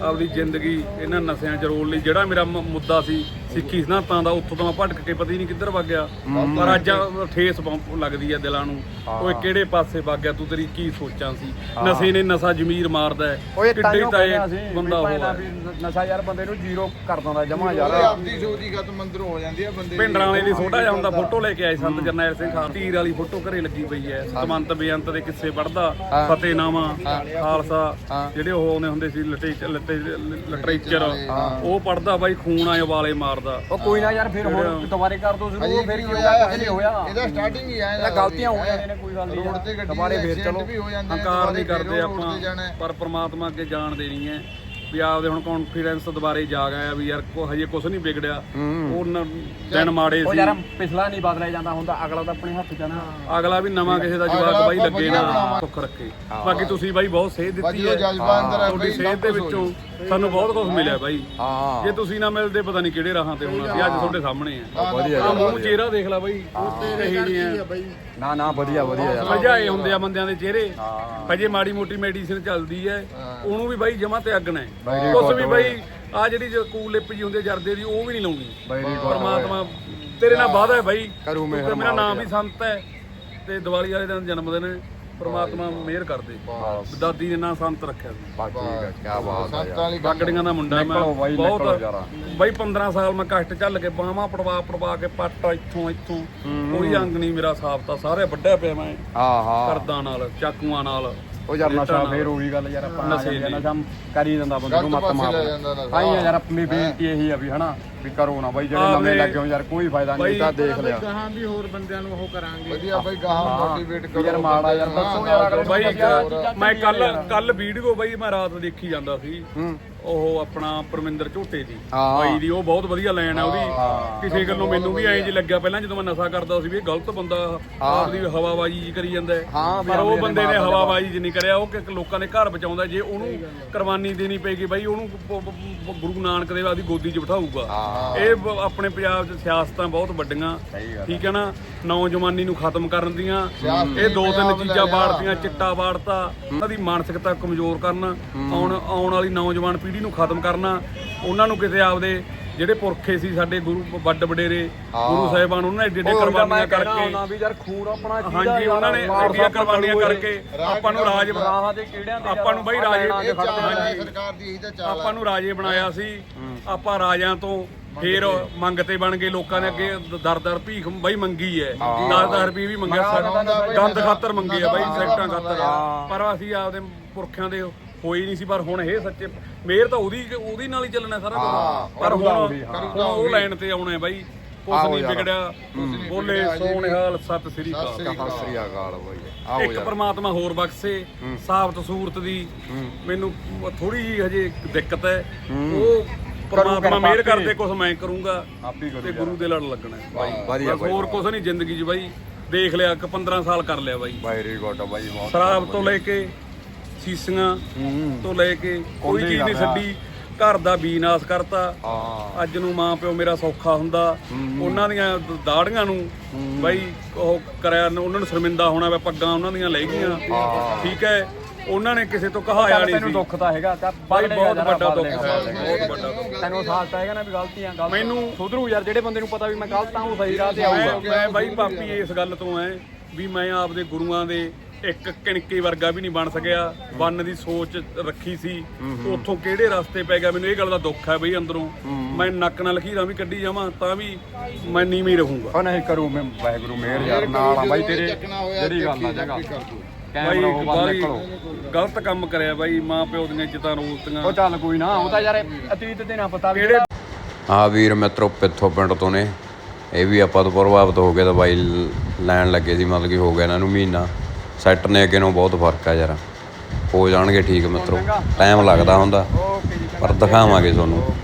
ਆਪਦੀ ਜ਼ਿੰਦਗੀ ਇਹਨਾਂ ਨਸ਼ਿਆਂ 'ਚ ਰੋਲ ਲਈ ਜਿਹੜਾ ਮੇਰਾ ਮੁੱਦਾ ਸੀ ਸਿੱਖੀ ਸਿਧਾਂਤਾਂ ਦਾ ਉੱਥੋਂ ਤਾਂ ਮੈਂ ਭਟਕ ਕੇ ਪਤਾ ਹੀ ਨਹੀਂ ਕਿੱਧਰ ਵਗ ਗਿਆ। ਪਰ ਅੱਜ ਆ ਠੇਸ ਪਹੁੰ- ਲੱਗਦੀ ਆ ਦਿਲਾਂ ਨੂੰ। ਓਏ ਕਿਹੜੇ ਪਾਸੇ ਵਗ ਗਿਆ ਤੂੰ ਤੇਰੀ ਕੀ ਸੋਚਾਂ ਸੀ? ਨਸ਼ੇ ਨੇ ਨਸ਼ਾ ਜ਼ਮੀਰ ਮਾਰਦਾ ਹੈ। ਕਿੱਡੇ ਤਾਂ ਇਹ ਬੰਦਾ ਹੋਇਆ ਨਸ਼ਾ ਯਾਰ ਬੰਦੇ ਨੂੰ ਜ਼ੀਰੋ ਕਰ ਦਿੰਦਾ ਜਮਾ ਯਾਰ। ਆਪਦੀ ਹੀ ਖਤਮ ਅੰਦਰੋਂ ਹੋ ਜਾਂਦੀ ਆ ਬੰਦੇ ਦੀ। ਪਿੰਡਰਾਂ ਵਾਲੇ ਦੀ ਛੋਟਾ ਜਿਹਾ ਹੁੰਦਾ ਫੋਟੋ ਲੈ ਕੇ ਆਏ ਸੰਤ ਜਰਨੈਲ ਸਿੰਘ ਖਾਨ। ਤੀਰ ਵਾਲੀ ਫੋਟੋ ਘਰੇ ਲੱਗੀ ਪਈ ਐ ਸਮੰਤ ਬੇਅੰਤ ਦੇ ਕਿੱਸੇ ਪੜਦਾ ਫਤਿਹਨਾਮਾ ਖਾਲਸਾ। ਜਿਹੜੇ ਉਹ ਆਉਂਦੇ ਹੁੰਦੇ ਸੀ ਲਿਟਰੇਚਰ ਲਿਟਰੇਚਰ ਉਹ ਪੜਦਾ ਬਾਈ ਖੂਨ ਆਏ ਵਾਲੇ ਮਾਰਦਾ। ਉਹ ਕੋਈ ਨਾ ਯਾਰ ਫਿਰ ਹੋਰ ਦੁਬਾਰੇ ਕਰ ਦੋ ਸ਼ੁਰੂ ਫਿਰ ਕੀ ਹੋਇਆ ਕੁਝ ਨਹੀਂ ਹੋਇਆ। ਇਹਦਾ ਸਟਾਰਟਿੰਗ ਹੀ ਆ ਇਹਦਾ ਗਲਤੀਆਂ ਹੋ ਜਾਂਦੀਆਂ ਨੇ ਕੋਈ ਗੱਲ ਨਹੀਂ ਰੋਡ ਤੇ ਗੱਡੀ ਦੁਬਾਰੇ ਫੇਰ ਚਲੋ। ਹੰਕਾਰ ਨਹੀਂ ਕਰਦੇ ਉਹ ਆਪਾਂ। ਪਰ ਪ੍ਰਮਾਤਮਾ ਅੱਗੇ ਜਾਣ ਦੇਣੀ ਹੈ। ਵੀ ਆਪਦੇ ਹੁਣ ਕੌਨਫੀਡੈਂਸ ਦੁਬਾਰੇ ਜਾਗ ਆਇਆ ਵੀ ਯਾਰ ਕੋ ਹਜੇ ਕੁਝ ਨਹੀਂ ਵਿਗੜਿਆ। ਉਹ ਦਿਨ ਮਾੜੇ ਉਹ ਸੀ। ਯਾਰ ਪਿਛਲਾ ਨਹੀਂ ਬਦਲਿਆ ਜਾਂਦਾ ਹੁੰਦਾ ਅਗਲਾ ਤਾਂ ਆਪਣੇ ਹੱਥ 'ਚ ਨਾ। ਅਗਲਾ ਵੀ ਨਵਾਂ ਕਿਸੇ ਦਾ ਜਵਾਬ ਬਾਈ ਲੱਗੇ ਨਾ ਸੁੱਖ ਰੱਖੇ। ਬਾਕੀ ਤੁਸੀਂ ਬਾਈ ਬਹੁਤ ਸੇਧ ਦਿੱਤੀ ਉਹ ਹੈ। ਜਜ਼ਬਾ ਅੰਦਰ ਹੈ ਤੁਹਾਡੀ ਬਈ, ਸੇਧ ਦੇ ਵਿੱਚੋਂ ਸਾਨੂੰ ਬਹੁਤ ਕੁਝ ਮਿਲਿਆ ਬਾਈ। ਹਾਂ ਜੇ ਤੁਸੀਂ ਨਾ ਮਿਲਦੇ ਪਤਾ ਨਹੀਂ ਕਿਹੜੇ ਰਾਹਾਂ ਤੇ ਹੋਣਾ। ਸੀ ਅੱਜ ਤੁਹਾਡੇ ਸਾਹਮਣੇ ਆ। ਵਧੀਆ ਆ। ਮੂੰਹ ਚਿਹਰਾ ਦੇਖ ਲੈ ਬਾਈ। ਇਹੀ ਜੀ ਆ। ਨਾ ਨਾ ਵਧੀਆ ਵਧੀਆ ਯਾਰ। ਮਜਾਏ ਹੁੰਦੇ ਆ ਬੰਦਿਆਂ ਦੇ ਚਿਹਰੇ। ਹਜੇ ਮਾੜੀ ਮੋਟੀ ਮੈਡੀਸਿਨ ਚੱਲਦੀ ਹੈ। ਉਹਨੂੰ ਵੀ ਬਾਈ ਜਮਾ ਤੇ ਅੱਗਣਾ good, ਵੀ ਬਾਈ ਆ ਜਿਹੜੀ ਜੋ ਕੂਲ ਲਿਪ ਜੀ ਹੁੰਦੀ ਜਰਦੇ ਦੀ ਉਹ ਵੀ ਨਹੀਂ ਲਾਉਣੀ। ਪਰਮਾਤਮਾ ਤੇਰੇ ਨਾਲ ਵਾਅਦਾ ਹੈ ਬਾਈ। ਮੇਰਾ ਨਾਮ ਵੀ ਸੰਤ ਹੈ। ਤੇ ਦੀਵਾਲੀ ਵਾਲੇ ਦਿਨ ਜਨਮ ਦਿਨ ਹੈ। ਪਰਮਾਤਮਾ ਮਿਹਰ ਕਰਦੇ। ਦਾਦੀ ਨੇ ਨਾਂ ਸੰਤ ਰੱਖਿਆ ਸੀ। ਬਸ ਠੀਕ ਹੈ ਕੀ ਬਾਤ ਹੈ ਸੰਤਾਂ ਵਾਲੀ ਗੱਲ ਬਾਗੜੀਆਂ ਦਾ ਮੁੰਡਾ ਮੈਂ ਨਿਕਲੋ ਬਾਈ, ਨਿਕਲੋ ਯਾਰਾ। ਬਾਈ 15 ਸਾਲ ਮੈਂ ਕਸ਼ਟ ਚੱਲ ਕੇ ਬਾਹਾਂ ਪੜਵਾ ਪੜਵਾ ਕੇ ਪੱਟ ਇੱਥੋਂ ਇੱਥੋਂ। ਕੋਈ ਅੰਗ ਨਹੀਂ ਮੇਰਾ ਸਾਫਤਾ ਸਾਰੇ ਵੱਡਿਆ ਪਿਆ ਮੈਂ। ਹਾਂ ਹਾਂ ਕਰਦਾਂ ਨਾਲ ਚਾਕੂਆਂ ਨਾਲ। ਉਹ ਯਾਰ ਨਸ਼ਾ ਫੇਰ ਉਹੀ ਗੱਲ ਯਾਰ ਆਪਾਂ ਨਸ਼ੇ ਨਸ਼ੇ ਦੀ। ਨਸ਼ਾ ਕਰੀ ਦਿੰਦਾ ਬੰਦੇ ਨੂੰ ਮੱਤ ਮਾਰ ਜਾਂਦਾ। ਤਾਂ ਹੀ ਯਾਰ ਆਪਣੀ ਬੇਨਤੀ ਇਹੀ ਆ ਵੀ ਹਨਾ ਵੀ ਕਰੋ ਨਾ ਬਾਈ ਜਿਹੜੇ ਨਵੇਂ ਵੀ- ਲੱਗੇ ਹੋ ਯਾਰ ਕੋਈ ਫਾਇਦਾ ਨਹੀਂ ਤਾਂ ਦੇਖ ਲਿਆ। ਗਾਹਾਂ ਵੀ ਹੋਰ ਬੰਦਿਆਂ ਨੂੰ ਉਹ ਕਰਾਂਗੇ। ਵਧੀਆ ਬਈ ਗਾਹਾਂ ਮੋਟੀਵੇਟ ਕਰੋ ਯਾਰ ਮਾੜਾ ਯਾਰ ਦੱਸੋ ਯਾਰ ਅਗਲੇ ਨੂੰ ਬਾਈ ਵਧੀਆ ਮੈਂ ਕੱਲ। ਕੱਲ ਵੀਡੀਓ ਬਾਈ ਮੈਂ ਰਾਤ ਦੇਖੀ ਜਾਂਦਾ ਸੀ। ਹੂੰ। ਉਹ ਆਪਣਾ ਪਰਮਿੰਦਰ ਝੋਟੇ ਦੀ ਹਾਂ। ਬਾਈ ਦੀ ਉਹ ਬਹੁਤ ਵਧੀਆ ਲਾਈਨ ਆ ਉਹਦੀ। ਕਿਸੇ ਗੱਲੋਂ ਮੈਨੂੰ ਵੀ ਐਂ ਜੀ ਲੱਗਿਆ ਪਹਿਲਾਂ ਜਦੋਂ ਮੈਂ ਨਸ਼ਾ ਕਰਦਾ ਸੀ ਵੀ ਇਹ ਗਲਤ ਬੰਦਾ ਆਪਦੀ ਹਵਾਬਾਜੀ ਜੀ ਕਰੀ ਜਾਂਦਾ ਹੈ। ਹਾਂ, ਵੀ ਪਰ ਉਹ ਬੰਦੇ ਨੇ ਹਵਾਬਾਜੀ ਜੀ ਨਹੀਂ ਕਰਿਆ ਉਹ ਕਿ ਲੋਕਾਂ ਦੇ ਘਰ ਬਚਾਉਂਦਾ ਜੇ ਉਹਨੂੰ ਕੁਰਬਾਨੀ ਦੇਣੀ ਪਏਗੀ ਬਾਈ ਉਹਨੂੰ ਪ- ਪ- ਪ- ਗੁਰੂ ਨਾਨਕ ਦੇਵ ਆਦੀ ਗੋਦੀ 'ਚ ਬਿਠਾਊਗਾ। ਇਹ ਬ- ਆਪਣੇ ਪੰਜਾਬ 'ਚ ਸਿਆਸਤਾਂ ਬਹੁਤ ਵੱਡੀਆਂ। ਠੀਕ ਹੈ ਨਾ? ਨੌਜਵਾਨੀ ਨੂੰ ਖਤਮ ਕਰਨ ਦੀਆਂ। ਇਹ ਦੋ ਤਿੰਨ ਚੀਜ਼ਾਂ ਬਾੜਤੀਆਂ ਚਿੱਟਾ ਬਾੜਤਾ ਉਹਨਾਂ ਦੀ ਮਾਨਸਿਕਤਾ ਕਮਜ਼ੋਰ ਕਰਨਾ। ਆਉਣ ਆਉਣ ਵਾਲੀ ਨੌਜਵਾਨ ਪੀੜ੍ਹੀ ਨੂੰ ਖਤਮ ਕਰਨਾ ਉਹਨਾਂ ਨੂੰ ਕਿਤੇ ਆਪਦੇ ਜਿਹੜੇ ਪੁਰਖੇ ਸੀ ਸਾਡੇ ਗੁਰੂ ਵੱਡ ਵਡੇਰੇ ਗੁਰੂ ਸਾਹਿਬਾਨ ਉਹਨਾਂ ਨੇ ਏਡੇ ਏਡੇ ਕੁਰਬਾਨੀਆਂ ਕਰਕੇ ਵੀ ਯਾਰ ਖੂਨ ਆਪਣਾ ਹਾਂਜੀ ਉਹਨਾਂ ਨੇ ਏਡੀਆਂ ਕੁਰਬਾਨੀਆਂ ਕਰਕੇ ਆਪਾਂ ਨੂੰ ਰਾਜ ਰਾਹਾਂ ਦੇ ਕੀੜਿਆਂ ਤੇ ਆਪਾਂ ਨੂੰ ਬਾਈ ਰਾਜੇ ਇਹ ਚਾਲ ਹੈ ਸਰਕਾਰ ਦੀ ਇਹੀ ਤਾਂ ਚਾਲ ਆਪਾਂ ਨੂੰ ਰਾਜੇ ਬਣਾਇਆ ਸੀ। ਆਪਾਂ ਰਾਜਿਆਂ ਤੋਂ ਫੇਰ ਮੰਗਤੇ ਬਣ ਗਏ ਲੋਕਾਂ ਨੇ ਅੱਗੇ ਦਰ ਦਰ ਭੀਖ ਬਈ ਮੰਗੀ ਐ। 10000 ਰੁਪਏ ਵੀ ਮੰਗਿਆ ਗੰਦ ਖਾਤਰ ਮੰਗੇ ਆ ਬਾਈ ਸੈਕਟਾਂ ਖਾਤਰ। ਪਰ ਅਸੀਂ ਆਪਦੇ ਪੁਰਖਿਆਂ ਦੇ ਹੋਈ ਨਹੀਂ ਸੀ ਪਰ ਹੁਣ ਇਹ ਸੱਚੇ ਮੇਰ ਤਾਂ ਉਹਦੀ ਉਹਦੀ ਨਾਲ ਹੀ ਚੱਲਣਾ ਸਾਰਾ ਕੁਝ। ਪਰ ਹੁਣ ਹੁਣ ਉਹ ਲਾਈਨ ਤੇ ਆਉਣਾ ਬਾਈ। ਕੁਛ ਨਹੀਂ ਵਿਗੜਿਆ। ਬੋਲੇ ਸੋਹਣਹਾਲ ਸਤਿ ਸ੍ਰੀ ਅਕਾਲ। ਸਤਿ ਸ੍ਰੀ ਅਕਾਲ ਬਾਈ। ਆਓ ਇੱਕ ਯਾਰ। ਪ੍ਰਮਾਤਮਾ ਹੋਰ ਬਖਸ਼ੇ ਸਾਬਤ ਸੂਰਤ ਦੀ। ਮੈਨੂੰ ਥੋੜੀ ਜੀ ਹਜੇ ਦਿੱਕਤ ਹੈ। ਉਹ ਪ੍ਰਮਾਤਮਾ ਮਿਹਰ ਕਰਦੇ ਕੁਝ ਮੈਂ ਕਰੂੰਗਾ ਆਪੀ ਤੇ ਗੁਰੂ ਦੇ ਲੜ ਲੱਗਣਾ ਹੈ। ਬਾਈ ਵਧੀਆ ਬਸ ਹੋਰ ਕੁਝ ਨਹੀਂ ਜ਼ਿੰਦਗੀ 'ਚ ਬਾਈ। ਦੇਖ ਲਿਆ ਕਿ 15 ਸਾਲ ਕਰ ਲਿਆ ਬਾਈ। ਵੈਰੀ ਗੁੱਡ ਬਾਈ ਬਹੁਤ ਸ਼ਰਾਬ ਤੋਂ ਲੈ ਕੇ ਸੀਸੀਆਂ ਹੂੰ। ਤੋਂ ਲੈ ਕੇ ਕੋਈ ਚੀਜ਼ ਨਹੀਂ। ਛੱਡੀ ਘਰ ਦਾ ਬੀਨਾਸ਼ ਕਰਤਾ। ਹਾਂ। ਅੱਜ ਨੂੰ ਮਾਂ ਪਿਓ ਮੇਰਾ ਸੌਖਾ ਹੁੰਦਾ। ਉਹਨਾਂ ਦੀਆਂ ਦਾੜੀਆਂ ਨੂੰ ਬਾਈ ਉਹ ਕਰਿਆ ਉਹਨਾਂ ਨੂੰ ਸ਼ਰਮਿੰਦਾ ਹੋਣਾ ਵਾ ਪੱਗਾਂ ਉਹਨਾਂ ਦੀਆਂ ਲੈ ਗਈਆਂ। ਠੀਕ ਹੈ। ਉਹਨਾਂ ਨੇ ਕਿਸੇ ਤੋਂ ਕਹਾਇਆ ਨਹੀਂ ਤੈਨੂੰ ਦੁੱਖ ਤਾਂ ਹੈਗਾ ਬਾਈ ਬਹੁਤ ਵੱਡਾ ਦੁੱਖ। ਬਹੁਤ ਵੱਡਾ ਦੁੱਖ ਤੈਨੂੰ ਸਾਥ ਤਾਂ ਹੈਗਾ ਨਾ ਵੀ ਗਲਤੀਆਂ ਗਲਤ ਮੈਨੂੰ- ਸੁਧਰੂ ਯਾਰ ਜਿਹੜੇ ਬੰਦੇ ਨੂੰ ਪਤਾ ਵੀ ਮੈਂ ਗਲਤ ਹਾਂ ਉਹ ਸਹੀ ਰਾਹ ਤੇ ਆਊਗਾ। ਮੈਂ ਬਾਈ ਪਾਪੀ ਇਸ ਗੱਲ ਤੋਂ ਐ ਵੀ ਮੈਂ ਆਪਦੇ ਗੁਰੂਆਂ ਦੇ ਇੱਕ ਕਿਣਕੇ ਵਰਗਾ ਵੀ ਨਹੀਂ ਬਣ ਸਕਿਆ। ਵਨ ਦੀ ਸੋਚ ਰੱਖੀ ਸੀ। ਉੱਥੋਂ ਕਿਹੜੇ ਰਸਤੇ ਪੈ ਗਿਆ? ਮੈਨੂੰ ਇਹ ਗੱਲ ਦਾ ਦੁੱਖ ਹੈ ਬਈ ਅੰਦਰੋਂ। ਮੈਂ ਨੱਕ ਨਾਲ ਲਖੀਰਾਂ ਵੀ ਕੱਢੀ ਜਾਵਾਂ ਤਾਂ ਵੀ ਮੈਂ ਨੀਵੇਂ ਹੀ ਰਹੂੰਗਾ। ਉਹ ਨਹੀਂ ਕਰੂ ਮੈਂ ਵਾਹਿਗੁਰੂ ਮਿਹਰ ਯਾਰ ਨਾਲ ਆ ਬਾਈ ਤੇਰੇ। ਜਿਹੜੀ ਗੱਲ ਆ ਜਗਾ। ਬਾਈ ਬਾਈ ਗਲਤ ਕੰਮ ਕਰਿਆ ਬਾਈ ਮਾਂ ਪਿਓ ਦੀਆਂ ਇੱਜ਼ਤਾਂ ਰੋਲਤੀਆਂ ਉਹ ਚੱਲ ਕੋਈ ਨਾ ਉਹ ਤਾਂ ਯਾਰ ਅਤੀਤ ਦੇ ਨਾ ਪਤਾ ਵੀ ਆ ਵੀਰ ਮਿੱਤਰੋ ਪਿੱਥੋਂ ਪਿੰਡ ਤੋਂ ਨੇ। ਇਹ ਵੀ ਆਪਾਂ ਤੋਂ ਪ੍ਰਭਾਵਿਤ ਹੋ ਗਏ ਦਵਾਈ ਲ- ਲੈਣ ਲੱਗੇ ਸੀ ਮਤਲਬ ਕਿ ਹੋ ਗਿਆ ਇਹਨਾਂ ਨੂੰ ਮਹੀਨਾ। ਸੈੱਟ ਨੇ ਅੱਗੇ ਨੂੰ ਬਹੁਤ ਫ਼ਰਕ ਆ ਯਾਰ। ਹੋ ਜਾਣਗੇ ਠੀਕ ਮਿੱਤਰੋ। ਟਾਈਮ ਲੱਗਦਾ ਹੁੰਦਾ। ਪਰ ਦਿਖਾਵਾਂਗੇ ਤੁਹਾਨੂੰ।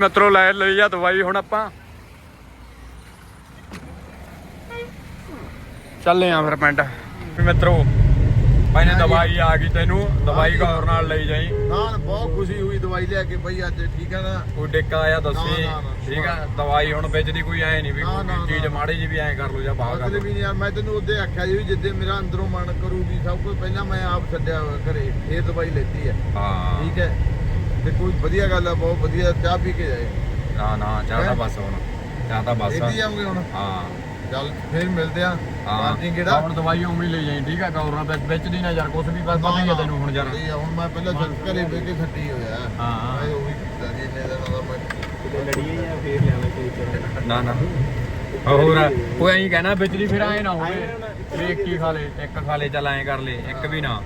ਮਿੱਤਰੋ, ਲੈ ਲਈ ਆ ਦਵਾਈ ਹੁਣ ਆਪਾਂ। ਚੱਲੇ ਆ ਫਿਰ ਪਿੰਡ। ਵੀ ਮਿੱਤਰੋ ਮੈਨੇ ਦਵਾਈ ਆ ਗਈ ਤੈਨੂੰ ਦਵਾਈ ਗੌਰ ਨਾਲ ਲਈ ਜਾਈ। ਨਾ ਬਹੁਤ ਖੁਸ਼ੀ ਹੋਈ ਦਵਾਈ ਲੈ ਕੇ ਬਈ ਅੱਜ ਠੀਕ ਹੈ ਨਾ। ਕੋਈ ਡਿੱਕਾ ਆਇਆ ਦੱਸੀ। ਠੀਕ ਆ ਦਵਾਈ। ਹੁਣ ਵਿੱਚ ਦੀ ਕੋਈ ਐ ਨਹੀਂ ਵੀ ਚੀਜ਼। ਮਾੜੀ ਜੀ ਵੀ ਐ ਕਰ ਲੋ ਜਾਂ ਬਾਹਰ ਕਰ ਵੀ ਯਾਰ ਮੈਂ ਤੈਨੂੰ ਉਹਦੇ ਆਖਿਆ ਜੀ ਜਿੱਦੇ ਮੇਰਾ ਅੰਦਰੋਂ ਮਨ ਕਰੂਗੀ ਸਭ ਕੁਝ ਪਹਿਲਾਂ ਮੈਂ ਆਪ ਛੱਡਿਆ ਘਰੇ ਇਹ ਦਵਾਈ ਲੈਤੀ ਹੈ ਹਾਂ। ਠੀਕ ਹੈ? ਤੇ ਕੋਈ ਵਧੀਆ ਗੱਲ ਆ ਬਹੁਤ ਵਧੀਆ ਚਾਹ ਪੀ ਕੇ ਜਾਏ। ਨਾ ਨਾ ਚਾਹ ਤਾਂ ਬਸ ਹੁਣ ਚਾਹ ਤਾਂ ਬਸ। ਇੱਦੀ ਜਾਵਾਂਗੇ ਹੁਣ? ਹਾਂ। ਚੱਲ ਫੇਰ ਮਿਲਦੇ ਆ। ਹਾਂ। ਮਾਰਜੀ ਕਿਹੜਾ ਹੁਣ ਦਵਾਈ ਉਵੇਂ ਹੀ ਲਈ ਜਾਈ ਠੀਕ ਆ ਗੌਰ ਨਾਲ ਵਿੱਚ- ਦੀ ਨਾ ਯਾਰ ਕੁਝ ਵੀ ਬਸ ਪਤਾ ਹੀ ਆ ਤੈਨੂੰ ਹੁਣ ਯਾਰ। ਆ, ਹੁਣ ਮੈਂ ਪਹਿਲਾਂ ਚੱਲ ਘਰੇ ਬਹਿ ਕੇ ਖੱਟੀ ਹੋਇਆ। ਹਾਂ। ਮੈਂ ਉਹੀ ਕੀਤਾ ਜੀ ਇੰਨੇ ਦਿਨਾਂ ਦਾ ਮੈਂ ਨਾ ਨਾ। ਹੋਰ ਕੋਈ ਐਂ ਕਹਿਣਾ ਬਿਜਲੀ ਫਿਰ ਐ ਨਾ ਹੋਵੇ। ਵੀ ਇੱਕ ਹੀ ਖਾ ਲੇ ਇੱਕ ਖਾ ਲੇ ਚੱਲ ਐਂ ਕਰ ਲੇ ਇੱਕ ਵੀ ਨਾ।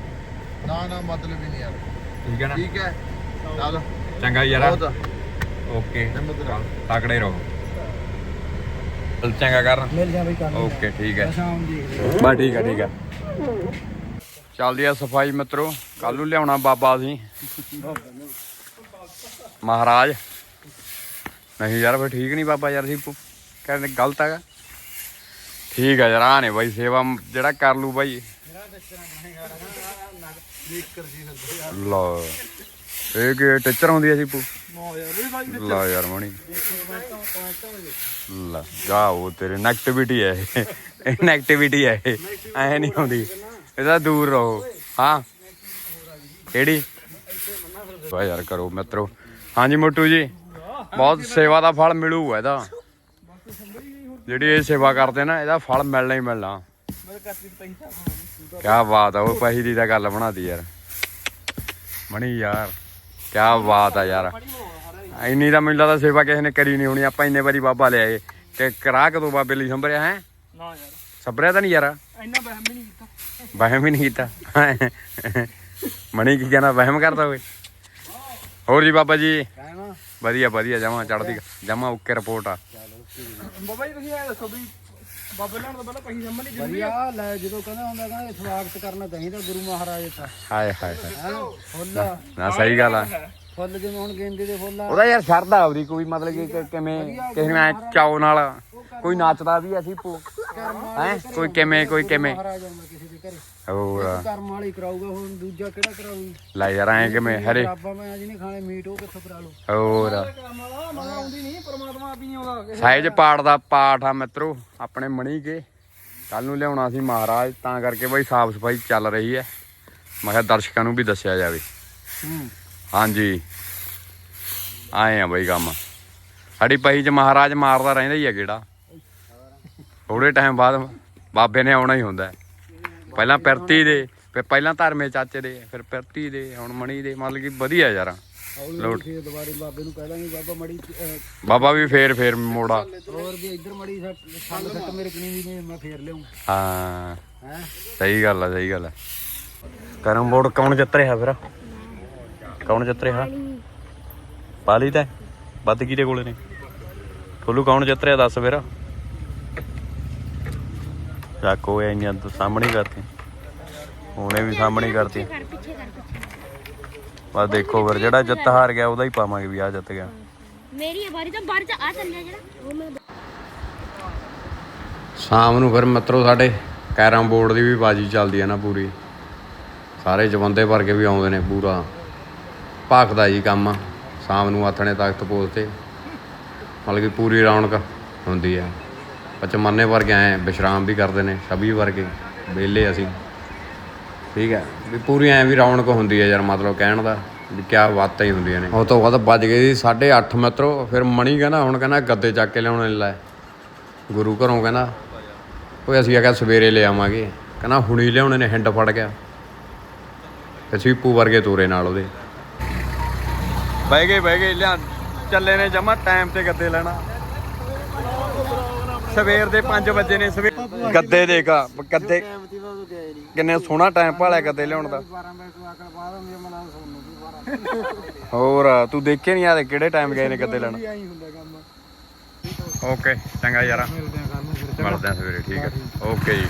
ਨਾ ਨਾ ਮਤਲਬ ਹੀ ਨਹੀਂ ਯਾਰ। ਠੀਕ ਹੈ ਨਾ? ਠੀਕ ਹੈ। ਚੱਲ। ਚੰਗਾ ਯਾਰ। ਓਕੇ। ਤਕੜੇ ਰਹੋ। ਚੰਗਾ ਕਰ ਮਿਲ ਜਾ ਬਈ ਕੱਲ ਓਕੇ ਠੀਕ ਹੈ ਸ਼ਾਮ ਦੀ ਬਸ ਠੀਕ ਹੈ ਠੀਕ ਹੈ ਚੱਲਦੀ ਆ ਸਫ਼ਾਈ ਮਿੱਤਰੋ ਕੱਲ ਨੂੰ ਲਿਆਉਣਾ ਬਾਬਾ ਅਸੀਂ ਮਹਾਰਾਜ ਨਹੀਂ ਯਾਰ ਫਿਰ ਠੀਕ ਨਹੀਂ ਬਾਬਾ ਯਾਰ ਅਸੀਂ ਕਹਿੰਦੇ ਗਲਤ ਹੈਗਾ ਠੀਕ ਹੈ ਯਾਰ ਆ ਨੇ ਬਾਈ ਸੇਵਾ ਜਿਹੜਾ ਕਰ ਲੂ ਬਾਈ ਲਓ ਇਹ ਕੀ ਟੀਚਰ ਹੁੰਦੀ ਆ ਸੀ ਪੂ ਲਾ ਯਾਰ ਮਣੀ। ਲਾ, ਜਾ ਉਹ ਤੇਰੇ ਨੈਗੇਟਿਵਿਟੀ ਹੈ ਇਹ। ਨੈਗੇਟਿਵਿਟੀ ਹੈ ਇਹ। ਐ ਨਹੀਂ ਹੁੰਦੀ ਇਹਦਾ ਦੂਰ ਰਹੋ। ਹਾਂ। ਕਿਹੜੀ? ਵਾ ਯਾਰ ਕਰੋ ਮਿੱਤਰੋ। ਹਾਂਜੀ ਮੋਟੂ ਜੀ। ਬਹੁਤ ਸੇਵਾ ਦਾ ਫਲ ਮਿਲੂਗਾ ਇਹਦਾ। ਜਿਹੜੀ ਇਹ ਸੇਵਾ ਕਰਦੇ ਨਾ, ਇਹਦਾ ਫਲ ਮਿਲਣਾ ਹੀ ਮਿਲਣਾ। ਕਿਆ ਬਾਤ ਆ, ਉਹ ਪਹੀ ਦੀ ਗੱਲ ਬਣਾਦੀ ਯਾਰ। ਮਣੀ ਯਾਰ। ਕਿਆ ਬਾਤ ਆ ਯਾਰ। ਇੰਨੀ ਤਾਂ ਮੈਨੂੰ ਲੱਗਦਾ ਸੇਵਾ ਕਿਸੇ ਨੇ ਕਰੀ ਨਹੀਂ ਹੋਣੀ ਆਪਾਂ ਇੰਨੇ ਵਾਰੀ ਬਾਬਾ ਲਿਆਏ ਤੇ ਕਰਾ ਕਦੋਂ ਬਾਬੇ ਲਈ ਸੰਭਰਿਆ ਹੈ? ਨਾ ਯਾਰ। ਸੰਭਰਿਆ ਤਾਂ ਨਹੀਂ ਯਾਰ? ਇੰਨਾ ਵਹਿਮ ਵੀ ਨਹੀਂ ਕੀਤਾ। ਵਹਿਮ ਨਹੀਂ ਕੀਤਾ। ਮਣੀ ਕੀ ਕਹਿੰਦਾ ਵਹਿਮ ਕਰਦਾ ਓਏ। ਹੋਰ ਜੀ ਬਾਬਾ ਜੀ? ਵਧੀਆ ਵਧੀਆ ਜਮਾ ਚੜਦੀ ਜਮਾ ਓਕੇ ਰਿਪੋਰਟ ਆ। ਬਾਬਾ ਜੀ ਤੁਸੀਂ ਇਹ ਦੱਸੋ ਵੀ ਬਾਬੇ ਲੈਣ ਤੋਂ ਪਹਿਲਾਂ ਪਹੀ ਜੰਮਣ ਨਹੀਂ ਵਧੀਆ ਲੈ ਜਦੋਂ ਕਹਿੰਦਾ ਹੁੰਦਾ ਕਹਿੰਦਾ ਸਵਾਗਤ ਕਰਨਾ ਚਾਹੀਦਾ ਗੁਰੂ ਮਹਾਰਾਜ ਦਾ। ਹਾਏ ਹਾਏ ਹਾਏ। ਹੈ? ਫੁੱਲ। ਨਾ ਸਹੀ ਗੱਲ ਆ। ਫੁੱਲ ਜਿਵੇਂ ਹੁਣ ਗੇਂਦੇ ਦੇ ਫੁੱਲ ਆ। ਉਹਦਾ ਯਾਰ ਸ਼ਰਧਾ ਉਹਦੀ ਕੋਈ ਮਤਲਬ ਕਿ ਕਿ ਕਿਵੇਂ ਕਿਸੇ ਨੂੰ ਐ ਚਾਉ ਨਾਲ ਕੋਈ ਨੱਚਦਾ ਵੀ ਅਸੀਂ ਪੋ ਹੈ? ਕੋਈ ਕਿਵੇਂ ਕੋਈ ਕਿਵੇਂ। ਮਹਾਰਾਜ ਆਉਂਦਾ ਕਿਸੇ ਦੇ ਘਰੇ। ਹੋਰ ਕਰਮ ਵਾਲੀ ਕਰਾਊਗਾ ਹੁਣ ਦੂਜਾ ਕਿਹੜਾ ਕਰਾਊਗੀ? ਲੈ ਯਾਰ ਐ ਕਿਵੇਂ ਹਰੇ। ਰੱਬਾ ਮੈਂ ਅੱਜ ਨਹੀਂ ਖਾਣੇ ਮੀਟ ਉਹ ਕਿੱਥੋਂ ਕਰਾ ਲਓ ਹੋਰ। ਕਰਮ ਵਾਲਾ ਮੈਂ ਆਉਂਦੀ ਨਹੀਂ ਪਰਮਾਤਮਾ ਆਪ ਹੀ ਆਉਂਦਾ ਸਾਈਜ ਪਾਠ ਦਾ ਪਾਠ ਆ ਮਿੱਤਰੋ ਆਪਣੇ ਮਣੀ ਕੇ। ਕੱਲ ਨੂੰ ਲਿਆਉਣਾ ਸੀ ਮਹਾਰਾਜ ਤਾਂ ਕਰਕੇ ਬਈ ਸਾਫ਼ ਸਫ਼ਾਈ ਚੱਲ ਰਹੀ ਹੈ। ਮੈਂ ਕਿਹਾ ਦਰਸ਼ਕਾਂ ਨੂੰ ਵੀ ਦੱਸਿਆ ਜਾਵੇ। ਹਾਂਜੀ। ਆਏ ਆ ਬਈ ਕੰਮ। ਸਾਡੀ ਪਹੀ ਚ ਮਹਾਰਾਜ ਮਾਰਦਾ ਰਹਿੰਦਾ ਹੀ ਆ ਕਿਹੜਾ ਥੋੜੇ ਟਾਈਮ ਬਾਅਦ ਬਾਬੇ ਨੇ ਆਉਣਾ ਹੀ ਹੁੰਦਾ। ਪਹਿਲਾਂ ਪਿਰਤੀ ਦੇ ਫਿਰ ਪਹਿਲਾਂ ਧਰਮੇ ਚਾਚੇ ਦੇ ਫਿਰ ਪਿਰਤੀ ਦੇ ਹੁਣ ਮਣੀ ਦੇ ਮਤਲਬ ਕਿ ਵਧੀਆ ਯਾਰ। ਲੋਟ। ਫੇਰ ਦੁਬਾਰੇ ਬਾਬੇ ਨੂੰ ਕਹਿ ਦਾਂਗੇ ਬਾਬਾ ਮੜੀ ਅਹ, ਬਾਬਾ ਵੀ ਫੇਰ ਫੇਰ ਮੋੜਾ। ਹੋਰ ਵੀ ਇੱਧਰ ਮੜੀ ਸੰਗ ਸੱਟ ਮੇਰੇ ਕਨੀ ਵੀ ਨੇ ਮੈਂ ਫੇਰ ਲਿਆਉਂ ਹਾਂ। ਹੈ? ਸਹੀ ਗੱਲ ਆ ਸਹੀ ਗੱਲ ਆ। ਕਰਮ ਬੋਰਡ ਕੌਣ ਜਿੱਤ ਰਿਹਾ ਫਿਰ? ਕੌਣ ਜਿੱਤ ਰਿਹਾ? ਪਾਲੀ। ਤਾਂ ਵੱਧ ਕਿਹਦੇ ਕੋਲੇ ਨੇ? ਠੋਲੂ ਕੌਣ ਜਿੱਤ ਰਿਹਾ ਦੱਸ ਫਿਰ। ਜਾਕੋ ਇਹ ਇੰਨੀਆਂ ਤਾਂ ਸਾਹਮਣੇ ਹੀ ਕਰਤੀ। ਉਹਨੇ ਵੀ ਸਾਹਮਣੇ ਹੀ ਕਰਤੀ। ਕਰ ਪਿੱਛੇ ਕਰ ਪਿੱਛੇ ਬਸ ਦੇਖੋ ਫਿਰ ਜਿਹੜਾ ਜਿੱਤ ਹਾਰ ਗਿਆ ਉਹਦਾ ਹੀ ਪਾਵਾਂਗੇ ਵੀ ਆ ਜਿੱਤ ਗਿਆ। ਮੇਰੀ ਇਹ ਵਾਰੀ ਤਾਂ ਬਾਹਰ ਚ ਆ ਚੱਲਿਆ ਜਿਹੜਾ। ਉਹ ਮੈਂ ਸ਼ਾਮ ਨੂੰ ਫਿਰ ਮਿੱਤਰੋ ਸਾਡੇ ਕੈਰਮ ਬੋਰਡ ਦੀ ਵੀ ਬਾਜੀ ਚੱਲਦੀ ਹੈ ਨਾ ਪੂਰੀ। ਸਾਰੇ ਜਵੰਦੇ ਭਰ ਕੇ ਵੀ ਆਉਂਦੇ ਨੇ ਪੂਰਾ। ਭਖਦਾ ਜੀ ਕੰਮ ਸ਼ਾਮ ਨੂੰ ਆਥਣੇ ਤਖਤ ਪੋਲ ਤੇ। ਮਤਲਬ ਕਿ ਪੂਰੀ ਰੌਣਕ ਹੁੰਦੀ ਹੈ ਪਚਮਾਨੇ ਵਰਗੇ ਆਏ ਵਿਸ਼ਰਾਮ ਵੀ ਕਰਦੇ ਨੇ ਸਭੀ ਵਰਗੇ ਵਿਹਲੇ ਅਸੀਂ। ਠੀਕ ਹੈ ਵੀ ਪੂਰੀ ਐ ਵੀ ਰੌਣਕ ਹੁੰਦੀ ਹੈ ਯਾਰ ਮਤਲਬ ਕਹਿਣ ਦਾ ਵੀ ਕਿਆ ਬਾਤਾਂ ਹੀ ਹੁੰਦੀਆਂ ਨੇ। ਉਹ ਤੋਂ ਬਾਅਦ ਵੱਜ ਗਏ ਸੀ 8:30 ਮਿੱਤਰੋ ਫਿਰ ਮਣੀ ਕਹਿੰਦਾ ਹੁਣ ਕਹਿੰਦਾ ਗੱਦੇ ਚੱਕ ਕੇ ਲਿਆਉਣੇ ਲੈ। ਗੁਰੂ ਘਰੋਂ ਕਹਿੰਦਾ ਓਏ ਅਸੀਂ ਆਖਿਆ ਸਵੇਰੇ ਲੈ ਆਵਾਂਗੇ। ਕਹਿੰਦਾ ਹੁਣੀ ਲਿਆਉਣੇ ਨੇ ਹਿੰਡ ਫੜ ਗਿਆ। ਫਿਰ ਸੀਪੂ ਵਰਗੇ ਤੋਰੇ ਨਾਲ ਉਹਦੇ। ਬਹਿ ਗਏ ਬਹਿ ਗਏ ਲਿਆ ਚੱਲੇ ਨੇ ਜਮਾ ਟਾਈਮ ਤੇ ਗੱਦੇ ਲੈਣਾ। ਸਵੇਰ ਦੇ 5 ਵਜੇ ਨੇ ਸਵੇਰ ਗੱਦੇ ਦੇਖ ਗੱਦੇ ਕਿੰਨੇ ਸੋਹਣਾ ਟਾਈਮ ਭਾਲਿਆ ਗੱਦੇ ਲਿਆਉਣ ਦਾ। 12 ਵਜੇ ਤੋਂ ਆਕੜ ਬਾਅਦ ਹੁੰਦੀ ਮਨਾ ਸੋਨੂੰ ਵੀ 12 ਹੋਰ ਤੂੰ ਦੇਖੇ ਨਹੀਂ ਯਾਰ ਕਿਹੜੇ ਟਾਈਮ ਗਏ ਨੇ ਗੱਦੇ ਲੈਣ। ਓਕੇ ਚੰਗਾ ਯਾਰਾ। ਮਿਲਦੇ ਆ ਸਵੇਰੇ ਠੀਕ ਹੈ ਓਕੇ ਜੀ।